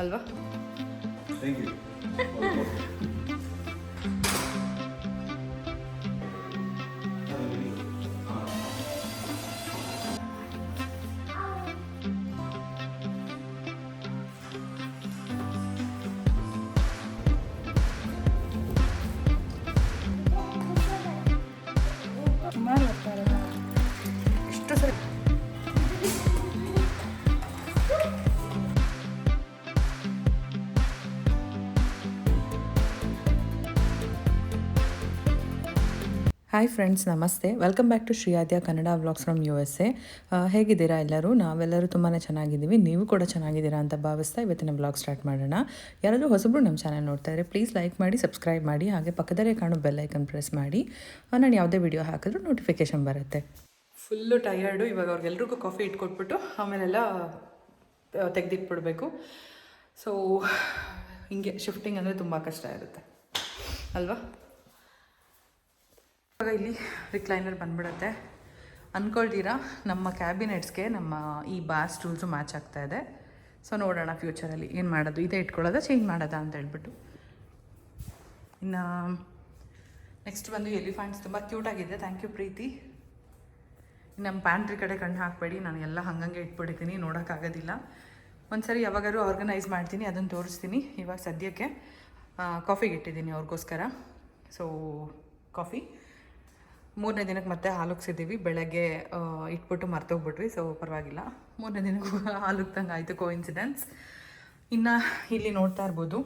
ಅಲ್ವಾ? Thank you hi friends ನಮಸ್ತೆ. Welcome back to Shriyadya Kannada vlogs from U S A ಹೇಗಿದ್ದೀರಾ ಎಲ್ಲರೂ? ನಾವೆಲ್ಲರೂ ತುಂಬಾ ಚೆನ್ನಾಗಿದ್ದೀವಿ. ನೀವು ಕೂಡ ಚೆನ್ನಾಗಿದ್ದೀರಾ ಅಂತ ಭಾವಿಸ್ತಾ ಇವತ್ತಿನ ವ್ಲಾಗ್ ಸ್ಟಾರ್ಟ್ ಮಾಡೋಣ. ಯಾರಾದರೂ ಹೊಸಬ್ರು ನಮ್ಮ ಚಾನಲ್ ನೋಡ್ತಾ ಇದ್ದಾರೆ ಪ್ಲೀಸ್ ಲೈಕ್ ಮಾಡಿ ಸಬ್ಸ್ಕ್ರೈಬ್ ಮಾಡಿ, ಹಾಗೆ ಪಕ್ಕದಲ್ಲೇ ಕಾಣೋ ಬೆಲ್ ಐಕನ್ ಪ್ರೆಸ್ ಮಾಡಿ. ನಾನು ಯಾವುದೇ ವಿಡಿಯೋ ಹಾಕಿದ್ರೂ ನೋಟಿಫಿಕೇಶನ್ ಬರುತ್ತೆ. ಫುಲ್ಲು ಟಯರ್ಡು ಇವಾಗ ಅವ್ರಿಗೆಲ್ರಿಗೂ ಕಾಫಿ ಇಟ್ಕೊಟ್ಬಿಟ್ಟು ಆಮೇಲೆಲ್ಲ ತೆಗೆದಿಟ್ಬಿಡ್ಬೇಕು. ಸೊ ಹಿಂಗೆ ಶಿಫ್ಟಿಂಗ್ ಅಂದರೆ ತುಂಬ ಕಷ್ಟ ಇರುತ್ತೆ. ಅಲ್ವಾ? ಇವಾಗ ಇಲ್ಲಿ ರಿಕ್ಲೈನರ್ ಬಂದ್ಬಿಡುತ್ತೆ. ಅಂದ್ಕೊಳ್ತೀರಾ ನಮ್ಮ ಕ್ಯಾಬಿನೆಟ್ಸ್ಗೆ ನಮ್ಮ ಈ ಬಾಸ್ ಸ್ಟೂಲ್ಸು ಮ್ಯಾಚ್ ಆಗ್ತಾ ಇದೆ. ಸೊ ನೋಡೋಣ ಫ್ಯೂಚರಲ್ಲಿ ಏನು ಮಾಡೋದು. ಇದೇ ಇಟ್ಕೊಳ್ಳೋದಾ? ಚೇಂಜ್ ಮಾಡೋದ ಅಂತ ಹೇಳ್ಬಿಟ್ಟು. ಇನ್ನು ನೆಕ್ಸ್ಟ್ ಬಂದು ಎಲಿಫೆಂಟ್ಸ್ ತುಂಬ ಕ್ಯೂಟಾಗಿದೆ ಥ್ಯಾಂಕ್ ಯು ಪ್ರೀತಿ. ನಮ್ಮ ಪ್ಯಾಂಟ್ರಿ ಕಡೆ ಕಣ್ಣು ಹಾಕಬೇಡಿ. ನಾನು ಎಲ್ಲ ಹಂಗಂಗೆ ಇಟ್ಬಿಟ್ಟಿದ್ದೀನಿ. ನೋಡೋಕ್ಕಾಗೋದಿಲ್ಲ ಒಂದ್ಸರಿ ಯಾವಾಗಾದ್ರೂ ಆರ್ಗನೈಸ್ ಮಾಡ್ತೀನಿ. ಅದನ್ನು ತೋರಿಸ್ತೀನಿ. ಇವಾಗ ಸದ್ಯಕ್ಕೆ ಕಾಫಿಗೆ ಇಟ್ಟಿದ್ದೀನಿ ಅವ್ರಿಗೋಸ್ಕರ. ಸೊ ಕಾಫಿ ಮೂರನೇ ದಿನಕ್ಕೆ ಮತ್ತೆ ಹಾಲುಗ್ಸಿದ್ದೀವಿ. ಬೆಳಗ್ಗೆ ಇಟ್ಬಿಟ್ಟು ಮರ್ತೋಗ್ಬಿಟ್ವಿ. ಸೊ ಪರವಾಗಿಲ್ಲ. ಮೂರನೇ ದಿನಕ್ಕೂ ಹಾಲುಗ್ತಂಗೆ ಆಯಿತು ಕೋ ಇನ್ಸಿಡೆನ್ಸ್ ಇನ್ನು ಇಲ್ಲಿ ನೋಡ್ತಾ ಇರ್ಬೋದು.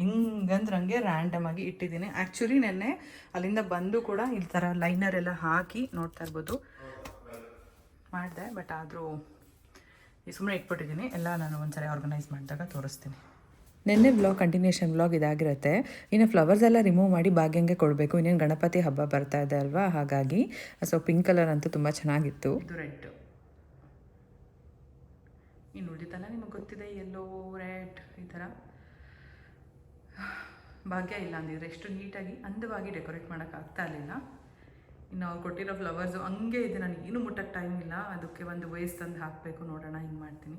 ಹಿಂಗಂದ್ರೆ ಹಂಗೆ ರ್ಯಾಂಡಮ್ ಆಗಿ ಇಟ್ಟಿದ್ದೀನಿ. ಆ್ಯಕ್ಚುಲಿ ನೆನ್ನೆ ಅಲ್ಲಿಂದ ಬಂದು ಕೂಡ ಈ ಥರ ಲೈನರ್ ಎಲ್ಲ ಹಾಕಿ ನೋಡ್ತಾ ಇರ್ಬೋದು. ಮಾಡಿದೆ ಬಟ್ ಆದರೂ ಸುಮ್ಮನೆ ಇಟ್ಬಿಟ್ಟಿದ್ದೀನಿ. ಎಲ್ಲ ನಾನು ಒಂದ್ಸರಿ ಆರ್ಗನೈಸ್ ಮಾಡಿದಾಗ ತೋರಿಸ್ತೀನಿ. ನಿನ್ನೆ ವ್ಲಾಗ್ ಕಂಟಿನ್ಯೂಷನ್ ವ್ಲಾಗ್ ಇದಾಗಿರುತ್ತೆ. ಇನ್ನು ಫ್ಲವರ್ಸ್ ಎಲ್ಲ ರಿಮೂವ್ ಮಾಡಿ ಭಾಗ್ಯಂಗೆ ಕೊಡಬೇಕು. ಇನ್ನೇನು ಗಣಪತಿ ಹಬ್ಬ ಬರ್ತಾ ಇದೆ ಅಲ್ವಾ? ಹಾಗಾಗಿ ಸೊ ಪಿಂಕ್ ಕಲರ್ ಅಂತೂ ತುಂಬ ಚೆನ್ನಾಗಿತ್ತು. ರೆಡ್ ಇನ್ನು ಉಳಿತಲ್ಲ ನಿಮಗೆ ಗೊತ್ತಿದೆ ಎಲ್ಲೋ ರೆಡ್ ಈ ಥರ? ಭಾಗ್ಯ ಇಲ್ಲ ಅಂದಿದ್ರೆ ಎಷ್ಟು ನೀಟಾಗಿ ಅಂದವಾಗಿ ಡೆಕೋರೇಟ್ ಮಾಡೋಕೆ ಆಗ್ತಾ ಇರಲಿಲ್ಲ. ಇನ್ನು ಅವ್ರು ಕೊಟ್ಟಿರೋ ಫ್ಲವರ್ಸು ಹಂಗೆ ಇದೆ. ನನಗೆ ಏನು ಮುಟ್ಟಕ್ಕೆ ಟೈಮ್ ಇಲ್ಲ. ಅದಕ್ಕೆ ಒಂದು ವೇಸ್ ತಂದು ಹಾಕಬೇಕು. ನೋಡೋಣ, ಹಿಂಗೆ ಮಾಡ್ತೀನಿ.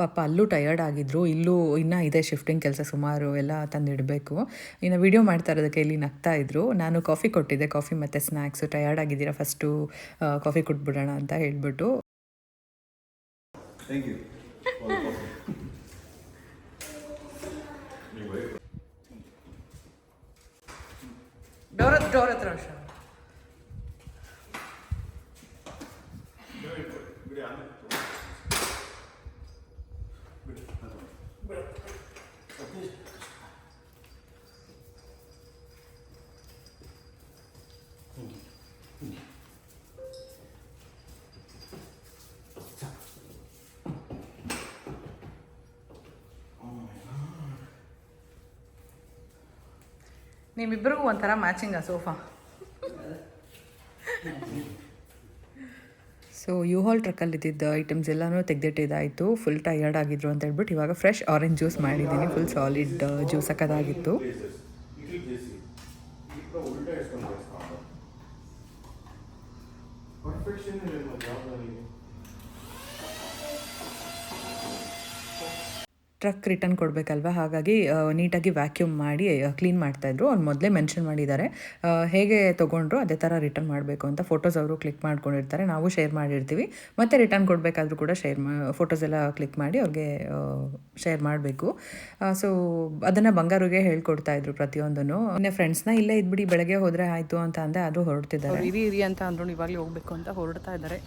ಪಾಪ ಅಲ್ಲೂ ಟಯರ್ಡ್ ಆಗಿದ್ರು. ಇಲ್ಲೂ ಇನ್ನೂ ಇದೆ ಶಿಫ್ಟಿಂಗ್ ಕೆಲಸ ಸುಮಾರು ಎಲ್ಲ ತಂದಿಡಬೇಕು ಇನ್ನು ವೀಡಿಯೋ ಮಾಡ್ತಾ ಇರೋದಕ್ಕೆ ಇಲ್ಲಿ ನಗ್ತಾ ಇದ್ರು. ನಾನು ಕಾಫಿ ಕೊಟ್ಟಿದ್ದೆ. ಕಾಫಿ ಮತ್ತು ಸ್ನ್ಯಾಕ್ಸು ಟಯರ್ಡ್ ಆಗಿದ್ದೀರಾ ಫಸ್ಟು ಕಾಫಿ ಕೊಟ್ಬಿಡೋಣ ಅಂತ ಹೇಳ್ಬಿಟ್ಟು. ಥ್ಯಾಂಕ್ ಯು ಡೋರ್ ಡೋರ್ ಹತ್ರ ನಿಮ್ಮಿಬ್ಬರಿಗೂ ಒಂಥರ ಮ್ಯಾಚಿಂಗ್ ಆ ಸೋಫಾ ಸೊ ಯು ಹಾಲ್ ಟ್ರಕ್ಕಲ್ಲಿ ಇದ್ದಿದ್ದ ಐಟಮ್ಸ್ ಎಲ್ಲನೂ ತೆಗೆದಿಟ್ಟಿದ್ದಾಯಿತು. ಫುಲ್ ಟಯರ್ಡ್ ಆಗಿದ್ರು ಅಂತ ಹೇಳ್ಬಿಟ್ಟು ಇವಾಗ ಫ್ರೆಶ್ ಆರೆಂಜ್ ಜ್ಯೂಸ್ ಮಾಡಿದ್ದೀನಿ. ಫುಲ್ ಸಾಲಿಡ್ ಜ್ಯೂಸ್ ಸಕ್ಕದಾಗಿತ್ತು. ರಿಟರ್ನ್ ಕೊಡಬೇಕಲ್ವ? ಹಾಗಾಗಿ ನೀಟಾಗಿ ವ್ಯಾಕ್ಯೂಮ್ ಮಾಡಿ ಕ್ಲೀನ್ ಮಾಡ್ತಾಯಿದ್ರು ಅವ್ರು ಮೊದಲೇ ಮೆನ್ಷನ್ ಮಾಡಿದ್ದಾರೆ. ಹೇಗೆ ತೊಗೊಂಡ್ರು ಅದೇ ಥರ ರಿಟರ್ನ್ ಮಾಡಬೇಕು ಅಂತ ಫೋಟೋಸ್ ಅವರು ಕ್ಲಿಕ್ ಮಾಡ್ಕೊಂಡಿರ್ತಾರೆ. ನಾವು ಶೇರ್ ಮಾಡಿರ್ತೀವಿ. ಮತ್ತು ರಿಟರ್ನ್ ಕೊಡಬೇಕಾದ್ರೂ ಕೂಡ ಶೇರ್ ಮಾ ಫೋಟೋಸ್ ಎಲ್ಲ ಕ್ಲಿಕ್ ಮಾಡಿ ಅವ್ರಿಗೆ ಶೇರ್ ಮಾಡಬೇಕು. ಸೊ ಅದನ್ನು ಬಂಗಾರಿಗೆ ಹೇಳ್ಕೊಡ್ತಾ ಇದ್ರು ಪ್ರತಿಯೊಂದನ್ನು. ಇನ್ನೇ ಫ್ರೆಂಡ್ಸ್ನ ಇಲ್ಲೇ ಇದ್ಬಿಡಿ ಬೆಳಗ್ಗೆ ಹೋದರೆ ಆಯಿತು ಅಂತ ಅಂದೆ ಅದು ಹೊರಡ್ತಿದ್ದಾರೆ. ಇರಿ ಇರಿ ಅಂತ ಅಂದ್ರು ಇವಾಗಲೇ ಹೋಗಬೇಕು ಅಂತ ಹೊರಡ್ತಾ ಇದ್ದಾರೆ.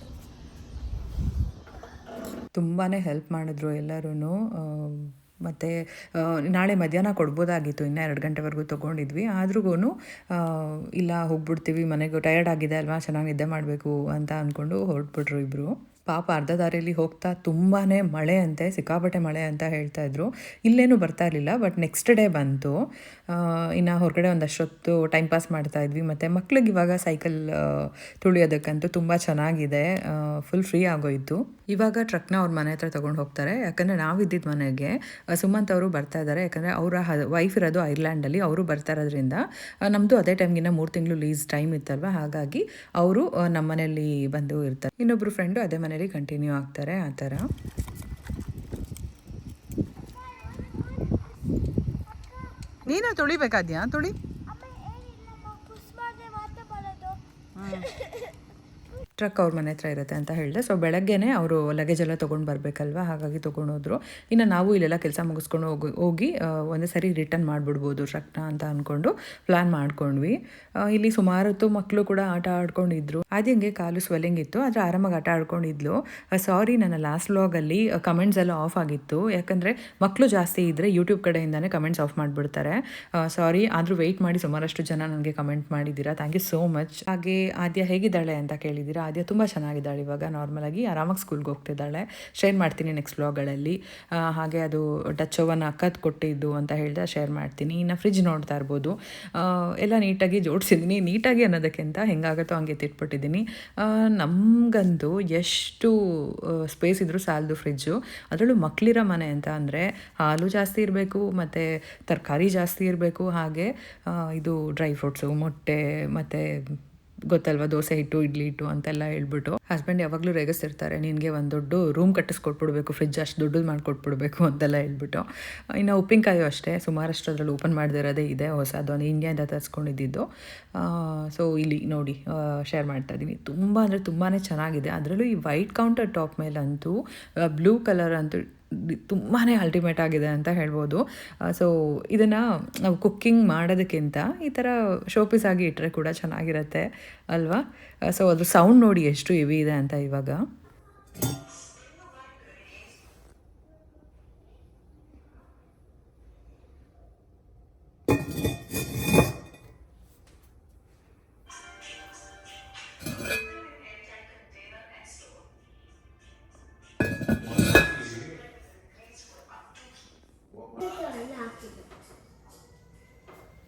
ತುಂಬಾ ಹೆಲ್ಪ್ ಮಾಡಿದ್ರು ಎಲ್ಲರೂ ಮತ್ತು ನಾಳೆ ಮಧ್ಯಾಹ್ನ ಕೊಡ್ಬೋದಾಗಿತ್ತು. ಇನ್ನೂ ಎರಡು ಗಂಟೆವರೆಗೂ ತೊಗೊಂಡಿದ್ವಿ. ಆದ್ರೂ ಇಲ್ಲ, ಹೋಗ್ಬಿಡ್ತೀವಿ, ಮನೆಗೂ ಟಯರ್ಡ್ ಆಗಿದೆ ಅಲ್ವಾ, ಚೆನ್ನಾಗಿ ನಿದ್ದೆ ಮಾಡಬೇಕು ಅಂತ ಅಂದ್ಕೊಂಡು ಹೊರಟ್ಬಿಟ್ರು ಇಬ್ಬರು ಪಾಪ ಅರ್ಧ ದಾರಿಯಲ್ಲಿ ಹೋಗ್ತಾ ತುಂಬಾ ಮಳೆ ಅಂತೆ, ಸಿಕ್ಕಾಪಟ್ಟೆ ಮಳೆ ಅಂತ ಹೇಳ್ತಾ ಇದ್ರು. ಇಲ್ಲೇನು ಬರ್ತಾ ಇರಲಿಲ್ಲ, ಬಟ್ ನೆಕ್ಸ್ಟ್ ಡೇ ಬಂತು. ಇನ್ನು ಹೊರಗಡೆ ಒಂದಷ್ಟೊತ್ತು ಟೈಮ್ ಪಾಸ್ ಮಾಡ್ತಾ ಇದ್ವಿ. ಮತ್ತು ಮಕ್ಳಿಗೆ ಇವಾಗ ಸೈಕಲ್ ತುಳಿಯೋದಕ್ಕಂತೂ ತುಂಬ ಚೆನ್ನಾಗಿದೆ. ಫುಲ್ ಫ್ರೀ ಆಗೋಯಿತು. ಇವಾಗ ಟ್ರಕ್ನ ಅವ್ರ ಮನೆ ಹತ್ರ ತೊಗೊಂಡು ಹೋಗ್ತಾರೆ. ಯಾಕಂದರೆ ನಾವಿದ್ದಿದ್ದ ಮನೆಗೆ ಸುಮಂತ್ ಅವರು ಬರ್ತಾ ಇದ್ದಾರೆ ಯಾಕಂದರೆ ಅವರ ವೈಫ್ ಇರೋದು ಐರ್ಲ್ಯಾಂಡಲ್ಲಿ ಅವರು ಬರ್ತಾ ಇರೋದ್ರಿಂದ ನಮ್ಮದು ಅದೇ ಟೈಮ್ಗಿನ್ನ ಮೂರು ತಿಂಗಳು ಲೀಸ್ ಟೈಮ್ ಇತ್ತಲ್ವ? ಹಾಗಾಗಿ ಅವರು ನಮ್ಮ ಮನೆಯಲ್ಲಿ ಬಂದು ಇರ್ತಾರೆ. ಇನ್ನೊಬ್ಬರು ಫ್ರೆಂಡು ಅದೇ ಮನೇಲಿ ಕಂಟಿನ್ಯೂ ಆಗ್ತಾರೆ, ಆ ಥರ. ನೀನು ತುಳಿಬೇಕಾದ್ಯಾ? ತುಳಿ. ಅಮ್ಮ ಏನಿಲ್ಲಮ್ಮ ಪುಸ್ ಮಾಡಿದ್ರೆ ಮಾತ್ರ ಬರೋದು ಟ್ರಕ್ ಅವ್ರ ಮನೆ ಹತ್ರ ಇರುತ್ತೆ ಅಂತ ಹೇಳಿದೆ. ಸೊ ಬೆಳಗ್ಗೆನೇ ಅವರು ಲಗೇಜ್ ಎಲ್ಲ ತೊಗೊಂಡು ಬರಬೇಕಲ್ವ? ಹಾಗಾಗಿ ತೊಗೊಂಡೋದ್ರು. ಇನ್ನು ನಾವು ಇಲ್ಲೆಲ್ಲ ಕೆಲಸ ಮುಗಿಸ್ಕೊಂಡು ಹೋಗಿ ಹೋಗಿ ಒಂದೇ ಸರಿ ರಿಟರ್ನ್ ಮಾಡಿಬಿಡ್ಬೋದು ಟ್ರಕ್ನ ಅಂತ ಅಂದ್ಕೊಂಡು ಪ್ಲ್ಯಾನ್ ಮಾಡ್ಕೊಂಡ್ವಿ. ಇಲ್ಲಿ ಸುಮಾರು ಹೊತ್ತು ಮಕ್ಕಳು ಕೂಡ ಆಟ ಆಡ್ಕೊಂಡಿದ್ರು. ಆದ್ಯಂಗೆ ಕಾಲು ಸ್ವೆಲ್ಲಿಂಗ್ ಇತ್ತು, ಆದರೆ ಆರಾಮಾಗಿ ಆಟ ಆಡ್ಕೊಂಡಿದ್ಲು. ಸಾರಿ ನನ್ನ ಲಾಸ್ಟ್ ವ್ಲಾಗಲ್ಲಿ ಕಮೆಂಟ್ಸ್ ಎಲ್ಲ ಆಫ್ ಆಗಿತ್ತು. ಯಾಕಂದರೆ ಮಕ್ಕಳು ಜಾಸ್ತಿ ಇದ್ದರೆ ಯೂಟ್ಯೂಬ್ ಕಡೆಯಿಂದನೇ ಕಮೆಂಟ್ಸ್ ಆಫ್ ಮಾಡಿಬಿಡ್ತಾರೆ. ಸಾರಿ ಆದರೂ ವೆಯ್ಟ್ ಮಾಡಿ ಸುಮಾರಷ್ಟು ಜನ ನನಗೆ ಕಮೆಂಟ್ ಮಾಡಿದ್ದೀರಾ? ಥ್ಯಾಂಕ್ ಯು ಸೋ ಮಚ್ ಹಾಗೆ ಆದ್ಯ ಹೇಗಿದ್ದಾಳೆ ಅಂತ ಕೇಳಿದ್ದೀರಾ? ಆದ್ಯ ತುಂಬ ಚೆನ್ನಾಗಿದ್ದಾಳೆ ಇವಾಗ. ನಾರ್ಮಲಾಗಿ ಆರಾಮಾಗಿ ಸ್ಕೂಲ್ಗೆ ಹೋಗ್ತಿದ್ದಾಳೆ. ಶೇರ್ ಮಾಡ್ತೀನಿ ನೆಕ್ಸ್ಟ್ ವ್ಲಾಗ್ಗಳಲ್ಲಿ ಹಾಗೆ ಅದು ಟಚ್ ಓವನ್ ಅಕ್ಕದ್ ಕೊಟ್ಟಿದ್ದು ಅಂತ ಹೇಳಿದ ಶೇರ್ ಮಾಡ್ತೀನಿ. ಇನ್ನು ಫ್ರಿಜ್ ನೋಡ್ತಾ ಇರ್ಬೋದು. ಎಲ್ಲ ನೀಟಾಗಿ ಜೋಡಿಸಿದ್ದೀನಿ ನೀಟಾಗಿ ಅನ್ನೋದಕ್ಕಿಂತ ಹೆಂಗಾಗುತ್ತೋ ಹಂಗೆ ಎತ್ತಿಟ್ಬಿಟ್ಟಿದ್ದೀನಿ ನಮಗಂತೂ ಎಷ್ಟು ಸ್ಪೇಸ್ ಇದ್ರೂ ಸಾಲದು ಫ್ರಿಜ್ಜು ಅದರಲ್ಲೂ ಮಕ್ಕಳಿರೋ ಮನೆ ಅಂತ ಅಂದರೆ ಹಾಲು ಜಾಸ್ತಿ ಇರಬೇಕು, ಮತ್ತು ತರಕಾರಿ ಜಾಸ್ತಿ ಇರಬೇಕು. ಹಾಗೆ ಇದು ಡ್ರೈ ಫ್ರೂಟ್ಸು ಮೊಟ್ಟೆ, ಮತ್ತು ಗೊತ್ತಲ್ವಾ, ದೋಸೆ ಹಿಟ್ಟು, ಇಡ್ಲಿ ಇಟ್ಟು ಅಂತೆಲ್ಲ ಹೇಳ್ಬಿಟ್ಟು ಹಸ್ಬೆಂಡ್ ಯಾವಾಗಲೂ ರೇಗಿಸ್ತಿರ್ತಾರೆ, ನಿನಗೆ ಒಂದು ದೊಡ್ಡ ರೂಮ್ ಕಟ್ಟಿಸ್ಕೊಟ್ಬಿಡ್ಬೇಕು ಫ್ರಿಜ್ ಅಷ್ಟು ದೊಡ್ಡದು ಮಾಡಿಕೊಟ್ಬಿಡ್ಬೇಕು ಅಂತೆಲ್ಲ ಹೇಳ್ಬಿಟ್ಟು. ಇನ್ನು ಉಪ್ಪಿನಕಾಯು ಅಷ್ಟೇ ಸುಮಾರಷ್ಟು ಅದ್ರಲ್ಲಿ ಓಪನ್ ಮಾಡದಿರೋದೇ ಇದೆ, ಹೊಸದು ಒಂದು ಇಂಡಿಯಾದ ತರಿಸ್ಕೊಂಡಿದ್ದು. ಸೊ ಇಲ್ಲಿ ನೋಡಿ ಶೇರ್ ಮಾಡ್ತಾ ಇದ್ದೀನಿ. ತುಂಬ ಅಂದರೆ ತುಂಬಾ ಚೆನ್ನಾಗಿದೆ. ಅದರಲ್ಲೂ ಈ ವೈಟ್ ಕೌಂಟರ್ ಟಾಪ್ ಮೇಲಂತೂ ಬ್ಲೂ ಕಲರ್ ಅಂತೂ ತುಂಬಾ ಅಲ್ಟಿಮೇಟ್ ಆಗಿದೆ ಅಂತ ಹೇಳ್ಬೋದು. ಸೊ ಇದನ್ನು ನಾವು ಕುಕ್ಕಿಂಗ್ ಮಾಡೋದಕ್ಕಿಂತ ಈ ಥರ ಶೋಪೀಸ್ ಆಗಿ ಇಟ್ಟರೆ ಕೂಡ ಚೆನ್ನಾಗಿರುತ್ತೆ ಅಲ್ವಾ? ಸೊ ಅದ್ರ ಸೌಂಡ್ ನೋಡಿ ಎಷ್ಟು ಹೆವಿ ಇದೆ ಅಂತ ಇವಾಗ.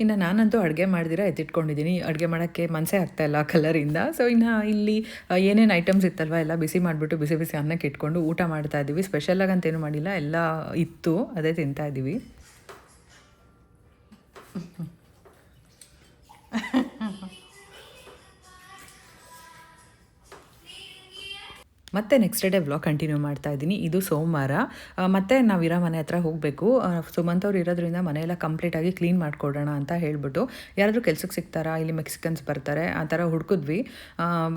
ಇನ್ನು ನಾನಂತೂ ಅಡುಗೆ ಮಾಡಿದಿರ ಎತ್ತಿಟ್ಕೊಂಡಿದ್ದೀನಿ. ಅಡುಗೆ ಮಾಡೋಕ್ಕೆ ಮನಸ್ಸೇ ಆಗ್ತಾ ಇಲ್ಲ ಕಲರಿಂದ. ಸೊ ಇನ್ನು ಇಲ್ಲಿ ಏನೇನು ಐಟಮ್ಸ್ ಇತ್ತಲ್ವ, ಎಲ್ಲ ಬಿಸಿ ಮಾಡಿಬಿಟ್ಟು ಬಿಸಿ ಬಿಸಿ ಅನ್ನಕ್ಕೆ ಇಟ್ಕೊಂಡು ಊಟ ಮಾಡ್ತಾ ಇದ್ದೀವಿ. ಸ್ಪೆಷಲಾಗಿ ಅಂತೇನು ಮಾಡಿಲ್ಲ, ಎಲ್ಲ ಇತ್ತು, ಅದೇ ತಿಂತಾ ಇದ್ದೀವಿ. ಮತ್ತೆ ನೆಕ್ಸ್ಟ್ ಡೇ ವ್ಲಾಗ್ ಕಂಟಿನ್ಯೂ ಮಾಡ್ತಾ ಇದ್ದೀನಿ. ಇದು ಸೋಮವಾರ. ಮತ್ತೆ ನಾವು ಇರೋ ಮನೆ ಹತ್ರ ಹೋಗಬೇಕು. ಸುಮಂತ್ ಅವ್ರು ಇರೋದ್ರಿಂದ ಮನೆಯೆಲ್ಲ ಕಂಪ್ಲೀಟಾಗಿ ಕ್ಲೀನ್ ಮಾಡಿಕೊಡೋಣ ಅಂತ ಹೇಳ್ಬಿಟ್ಟು ಯಾರಾದರೂ ಕೆಲ್ಸಕ್ಕೆ ಸಿಗ್ತಾರಾ? ಇಲ್ಲಿ ಮೆಕ್ಸಿಕನ್ಸ್ ಬರ್ತಾರೆ. ಆ ಥರ ಹುಡುಕಿದ್ವಿ.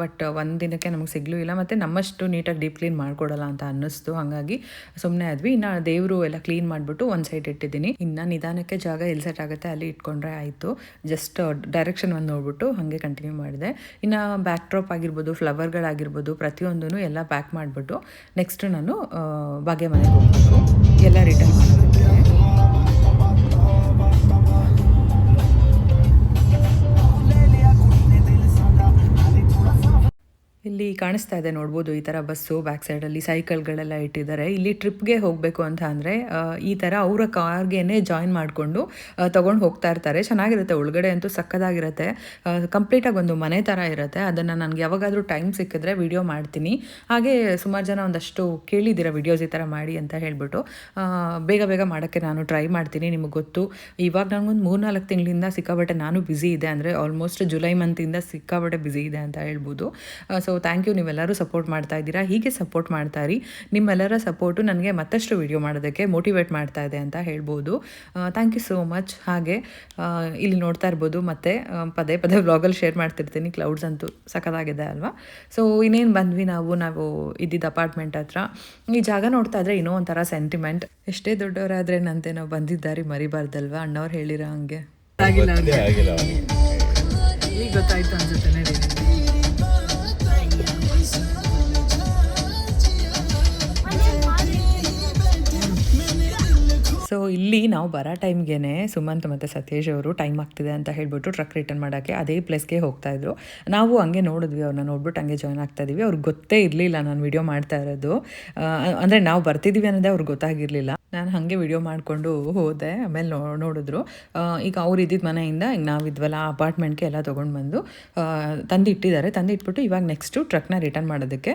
ಬಟ್ ಒಂದು ದಿನಕ್ಕೆ ನಮಗೆ ಸಿಗ್ಲೂ ಇಲ್ಲ. ಮತ್ತು ನಮ್ಮಷ್ಟು ನೀಟಾಗಿ ಡೀಪ್ ಕ್ಲೀನ್ ಮಾಡಿಕೊಡಲ್ಲ ಅಂತ ಅನ್ನಿಸ್ತು. ಹಾಗಾಗಿ ಸುಮ್ಮನೆ ಆದ್ವಿ. ಇನ್ನು ದೇವರು ಎಲ್ಲ ಕ್ಲೀನ್ ಮಾಡಿಬಿಟ್ಟು ಒಂದು ಸೈಡ್ ಇಟ್ಟಿದ್ದೀನಿ. ಇನ್ನು ನಿಧಾನಕ್ಕೆ ಜಾಗ ಎಲ್ಲಿ ಸೆಟ್ ಆಗುತ್ತೆ ಅಲ್ಲಿ ಇಟ್ಕೊಂಡ್ರೆ ಆಯಿತು. ಜಸ್ಟ್ ಡೈರೆಕ್ಷನ್ ಒಂದು ನೋಡ್ಬಿಟ್ಟು ಹಾಗೆ ಕಂಟಿನ್ಯೂ ಮಾಡಿದೆ. ಇನ್ನು ಬ್ಯಾಕ್ ಡ್ರಾಪ್ ಆಗಿರ್ಬೋದು ಫ್ಲವರ್ಗಳಾಗಿರ್ಬೋದು ಪ್ರತಿಯೊಂದೂ ಎಲ್ಲ ಪ್ಯಾಕ್ ಮಾಡಿಬಿಟ್ಟು ನೆಕ್ಸ್ಟ್ ನಾನು ಬಗೆ ಮನೆಗೆ ಹೋಗ್ಬೇಕು. ಎಲ್ಲ ರಿಟರ್ನ್ ಮಾಡೋದಕ್ಕೆ ಕಾಣಿಸ್ತಾ ಇದೆ ನೋಡ್ಬೋದು, ಈ ಥರ ಬಸ್ಸು ಬ್ಯಾಕ್ ಸೈಡಲ್ಲಿ ಸೈಕಲ್ಗಳೆಲ್ಲ ಇಟ್ಟಿದ್ದಾರೆ. ಇಲ್ಲಿ ಟ್ರಿಪ್ಗೆ ಹೋಗಬೇಕು ಅಂತ ಅಂದರೆ ಈ ಥರ ಅವರ ಕಾರ್ಗೇನೆ ಜಾಯಿನ್ ಮಾಡಿಕೊಂಡು ತೊಗೊಂಡು ಹೋಗ್ತಾ ಇರ್ತಾರೆ. ಚೆನ್ನಾಗಿರುತ್ತೆ, ಒಳಗಡೆ ಅಂತೂ ಸಕ್ಕದಾಗಿರುತ್ತೆ. ಕಂಪ್ಲೀಟಾಗಿ ಒಂದು ಮನೆ ಥರ ಇರುತ್ತೆ. ಅದನ್ನು ನನಗೆ ಯಾವಾಗಾದರೂ ಟೈಮ್ ಸಿಕ್ಕಿದ್ರೆ ವಿಡಿಯೋ ಮಾಡ್ತೀನಿ. ಹಾಗೆ ಸುಮಾರು ಜನ ಒಂದಷ್ಟು ಕೇಳಿದ್ದೀರ ವಿಡಿಯೋಸ್ ಈ ಥರ ಮಾಡಿ ಅಂತ ಹೇಳ್ಬಿಟ್ಟು. ಬೇಗ ಬೇಗ ಮಾಡೋಕ್ಕೆ ನಾನು ಟ್ರೈ ಮಾಡ್ತೀನಿ, ನಿಮಗೆ ಗೊತ್ತು. ಇವಾಗ ನನಗೊಂದು ಮೂರ್ನಾಲ್ಕು ತಿಂಗಳಿಂದ ಸಿಕ್ಕಾಬಟ್ಟೆ ನಾನು ಬ್ಯುಸಿ ಇದೆ. ಅಂದರೆ ಆಲ್ಮೋಸ್ಟ್ ಜುಲೈ ಮಂತಿಂದ ಸಿಕ್ಕಾಬಟ್ಟೆ ಬ್ಯುಸಿ ಇದೆ ಅಂತ ಹೇಳ್ಬೋದು. ಸೊ ಥ್ಯಾಂಕ್ ಯು ನೀವೆಲ್ಲರೂ ಸಪೋರ್ಟ್ ಮಾಡ್ತಾ ಇದ್ದೀರಾ? ಹೀಗೆ ಸಪೋರ್ಟ್ ಮಾಡ್ತಾ ಇರಿ. ನಿಮ್ಮೆಲ್ಲರ ಸಪೋರ್ಟು ನನಗೆ ಮತ್ತಷ್ಟು ವಿಡಿಯೋ ಮಾಡೋದಕ್ಕೆ ಮೋಟಿವೇಟ್ ಮಾಡ್ತಾ ಇದೆ ಅಂತ ಹೇಳ್ಬೋದು. ಥ್ಯಾಂಕ್ ಯು ಸೋ ಮಚ್ ಹಾಗೆ ಇಲ್ಲಿ ನೋಡ್ತಾ ಇರ್ಬೋದು. ಮತ್ತೆ ಪದೇ ಪದೇ ವ್ಲಾಗಲ್ಲಿ ಶೇರ್ ಮಾಡ್ತಿರ್ತೀನಿ. ಕ್ಲೌಡ್ಸ್ ಅಂತೂ ಸಖತ್ತಾಗಿದೆ ಅಲ್ವಾ? ಸೊ ಇನ್ನೇನು ಬಂದ್ವಿ ನಾವು? ನಾವು ಇದ್ದಿದ್ದ ಅಪಾರ್ಟ್ಮೆಂಟ್ ಹತ್ರ. ಈ ಜಾಗ ನೋಡ್ತಾ ಇದ್ರೆ ಇನ್ನೂ ಒಂಥರ ಸೆಂಟಿಮೆಂಟ್ ಎಷ್ಟೇ ದೊಡ್ಡವರಾದ್ರೆ ನಂತೆ ನಾವು ಬಂದಿದ್ದಾರೆ ಮರಿಬಾರ್ದಲ್ವಾ? ಅಣ್ಣವ್ರು ಹೇಳಿರೋ ಹಂಗೆ. ಆಗಿಲ್ಲ ಈಗ ಗೊತ್ತಾಯ್ತು ಅನ್ಸುತ್ತೆ ಸೊ ಇಲ್ಲಿ ನಾವು ಬರೋ ಟೈಮ್ಗೆ ಸುಮಂತ್ ಮತ್ತು ಸತೀಶ್ ಅವರು ಟೈಮ್ ಆಗ್ತಿದೆ ಅಂತ ಹೇಳ್ಬಿಟ್ಟು ಟ್ರಕ್ ರಿಟರ್ನ್ ಮಾಡೋಕ್ಕೆ ಅದೇ ಪ್ಲೇಸ್ಗೆ ಹೋಗ್ತಾ ಇದ್ರು. ನಾವು ಹಂಗೆ ನೋಡಿದ್ವಿ ಅವ್ರನ್ನ ನೋಡ್ಬಿಟ್ಟು ಹಂಗೆ ಜಾಯ್ನ್ ಆಗ್ತಾ ಇದೀವಿ. ಅವ್ರಿಗೆ ಗೊತ್ತೇ ಇರಲಿಲ್ಲ ನಾನು ವಿಡಿಯೋ ಮಾಡ್ತಾ ಇರೋದು. ಅಂದರೆ ನಾವು ಬರ್ತಿದ್ದೀವಿ ಅನ್ನೋದೇ ಅವ್ರಿಗೆ ಗೊತ್ತಾಗಿರಲಿಲ್ಲ. ನಾನು ಹಾಗೆ ವಿಡಿಯೋ ಮಾಡಿಕೊಂಡು ಹೋದೆ, ಆಮೇಲೆ ನೋ, ನೋಡಿದ್ರು. ಈಗ ಅವ್ರು ಇದ್ದಿದ್ದ ಮನೆಯಿಂದ ಈಗ ನಾವಿದ್ವಲ್ಲ ಆ ಅಪಾರ್ಟ್ಮೆಂಟ್ಗೆ ಎಲ್ಲ ತೊಗೊಂಡು ಬಂದು ತಂದು ಇಟ್ಟಿದ್ದಾರೆ. ತಂದು ಇಟ್ಬಿಟ್ಟು ಇವಾಗ ನೆಕ್ಸ್ಟು ಟ್ರಕ್ನ ರಿಟರ್ನ್ ಮಾಡೋದಕ್ಕೆ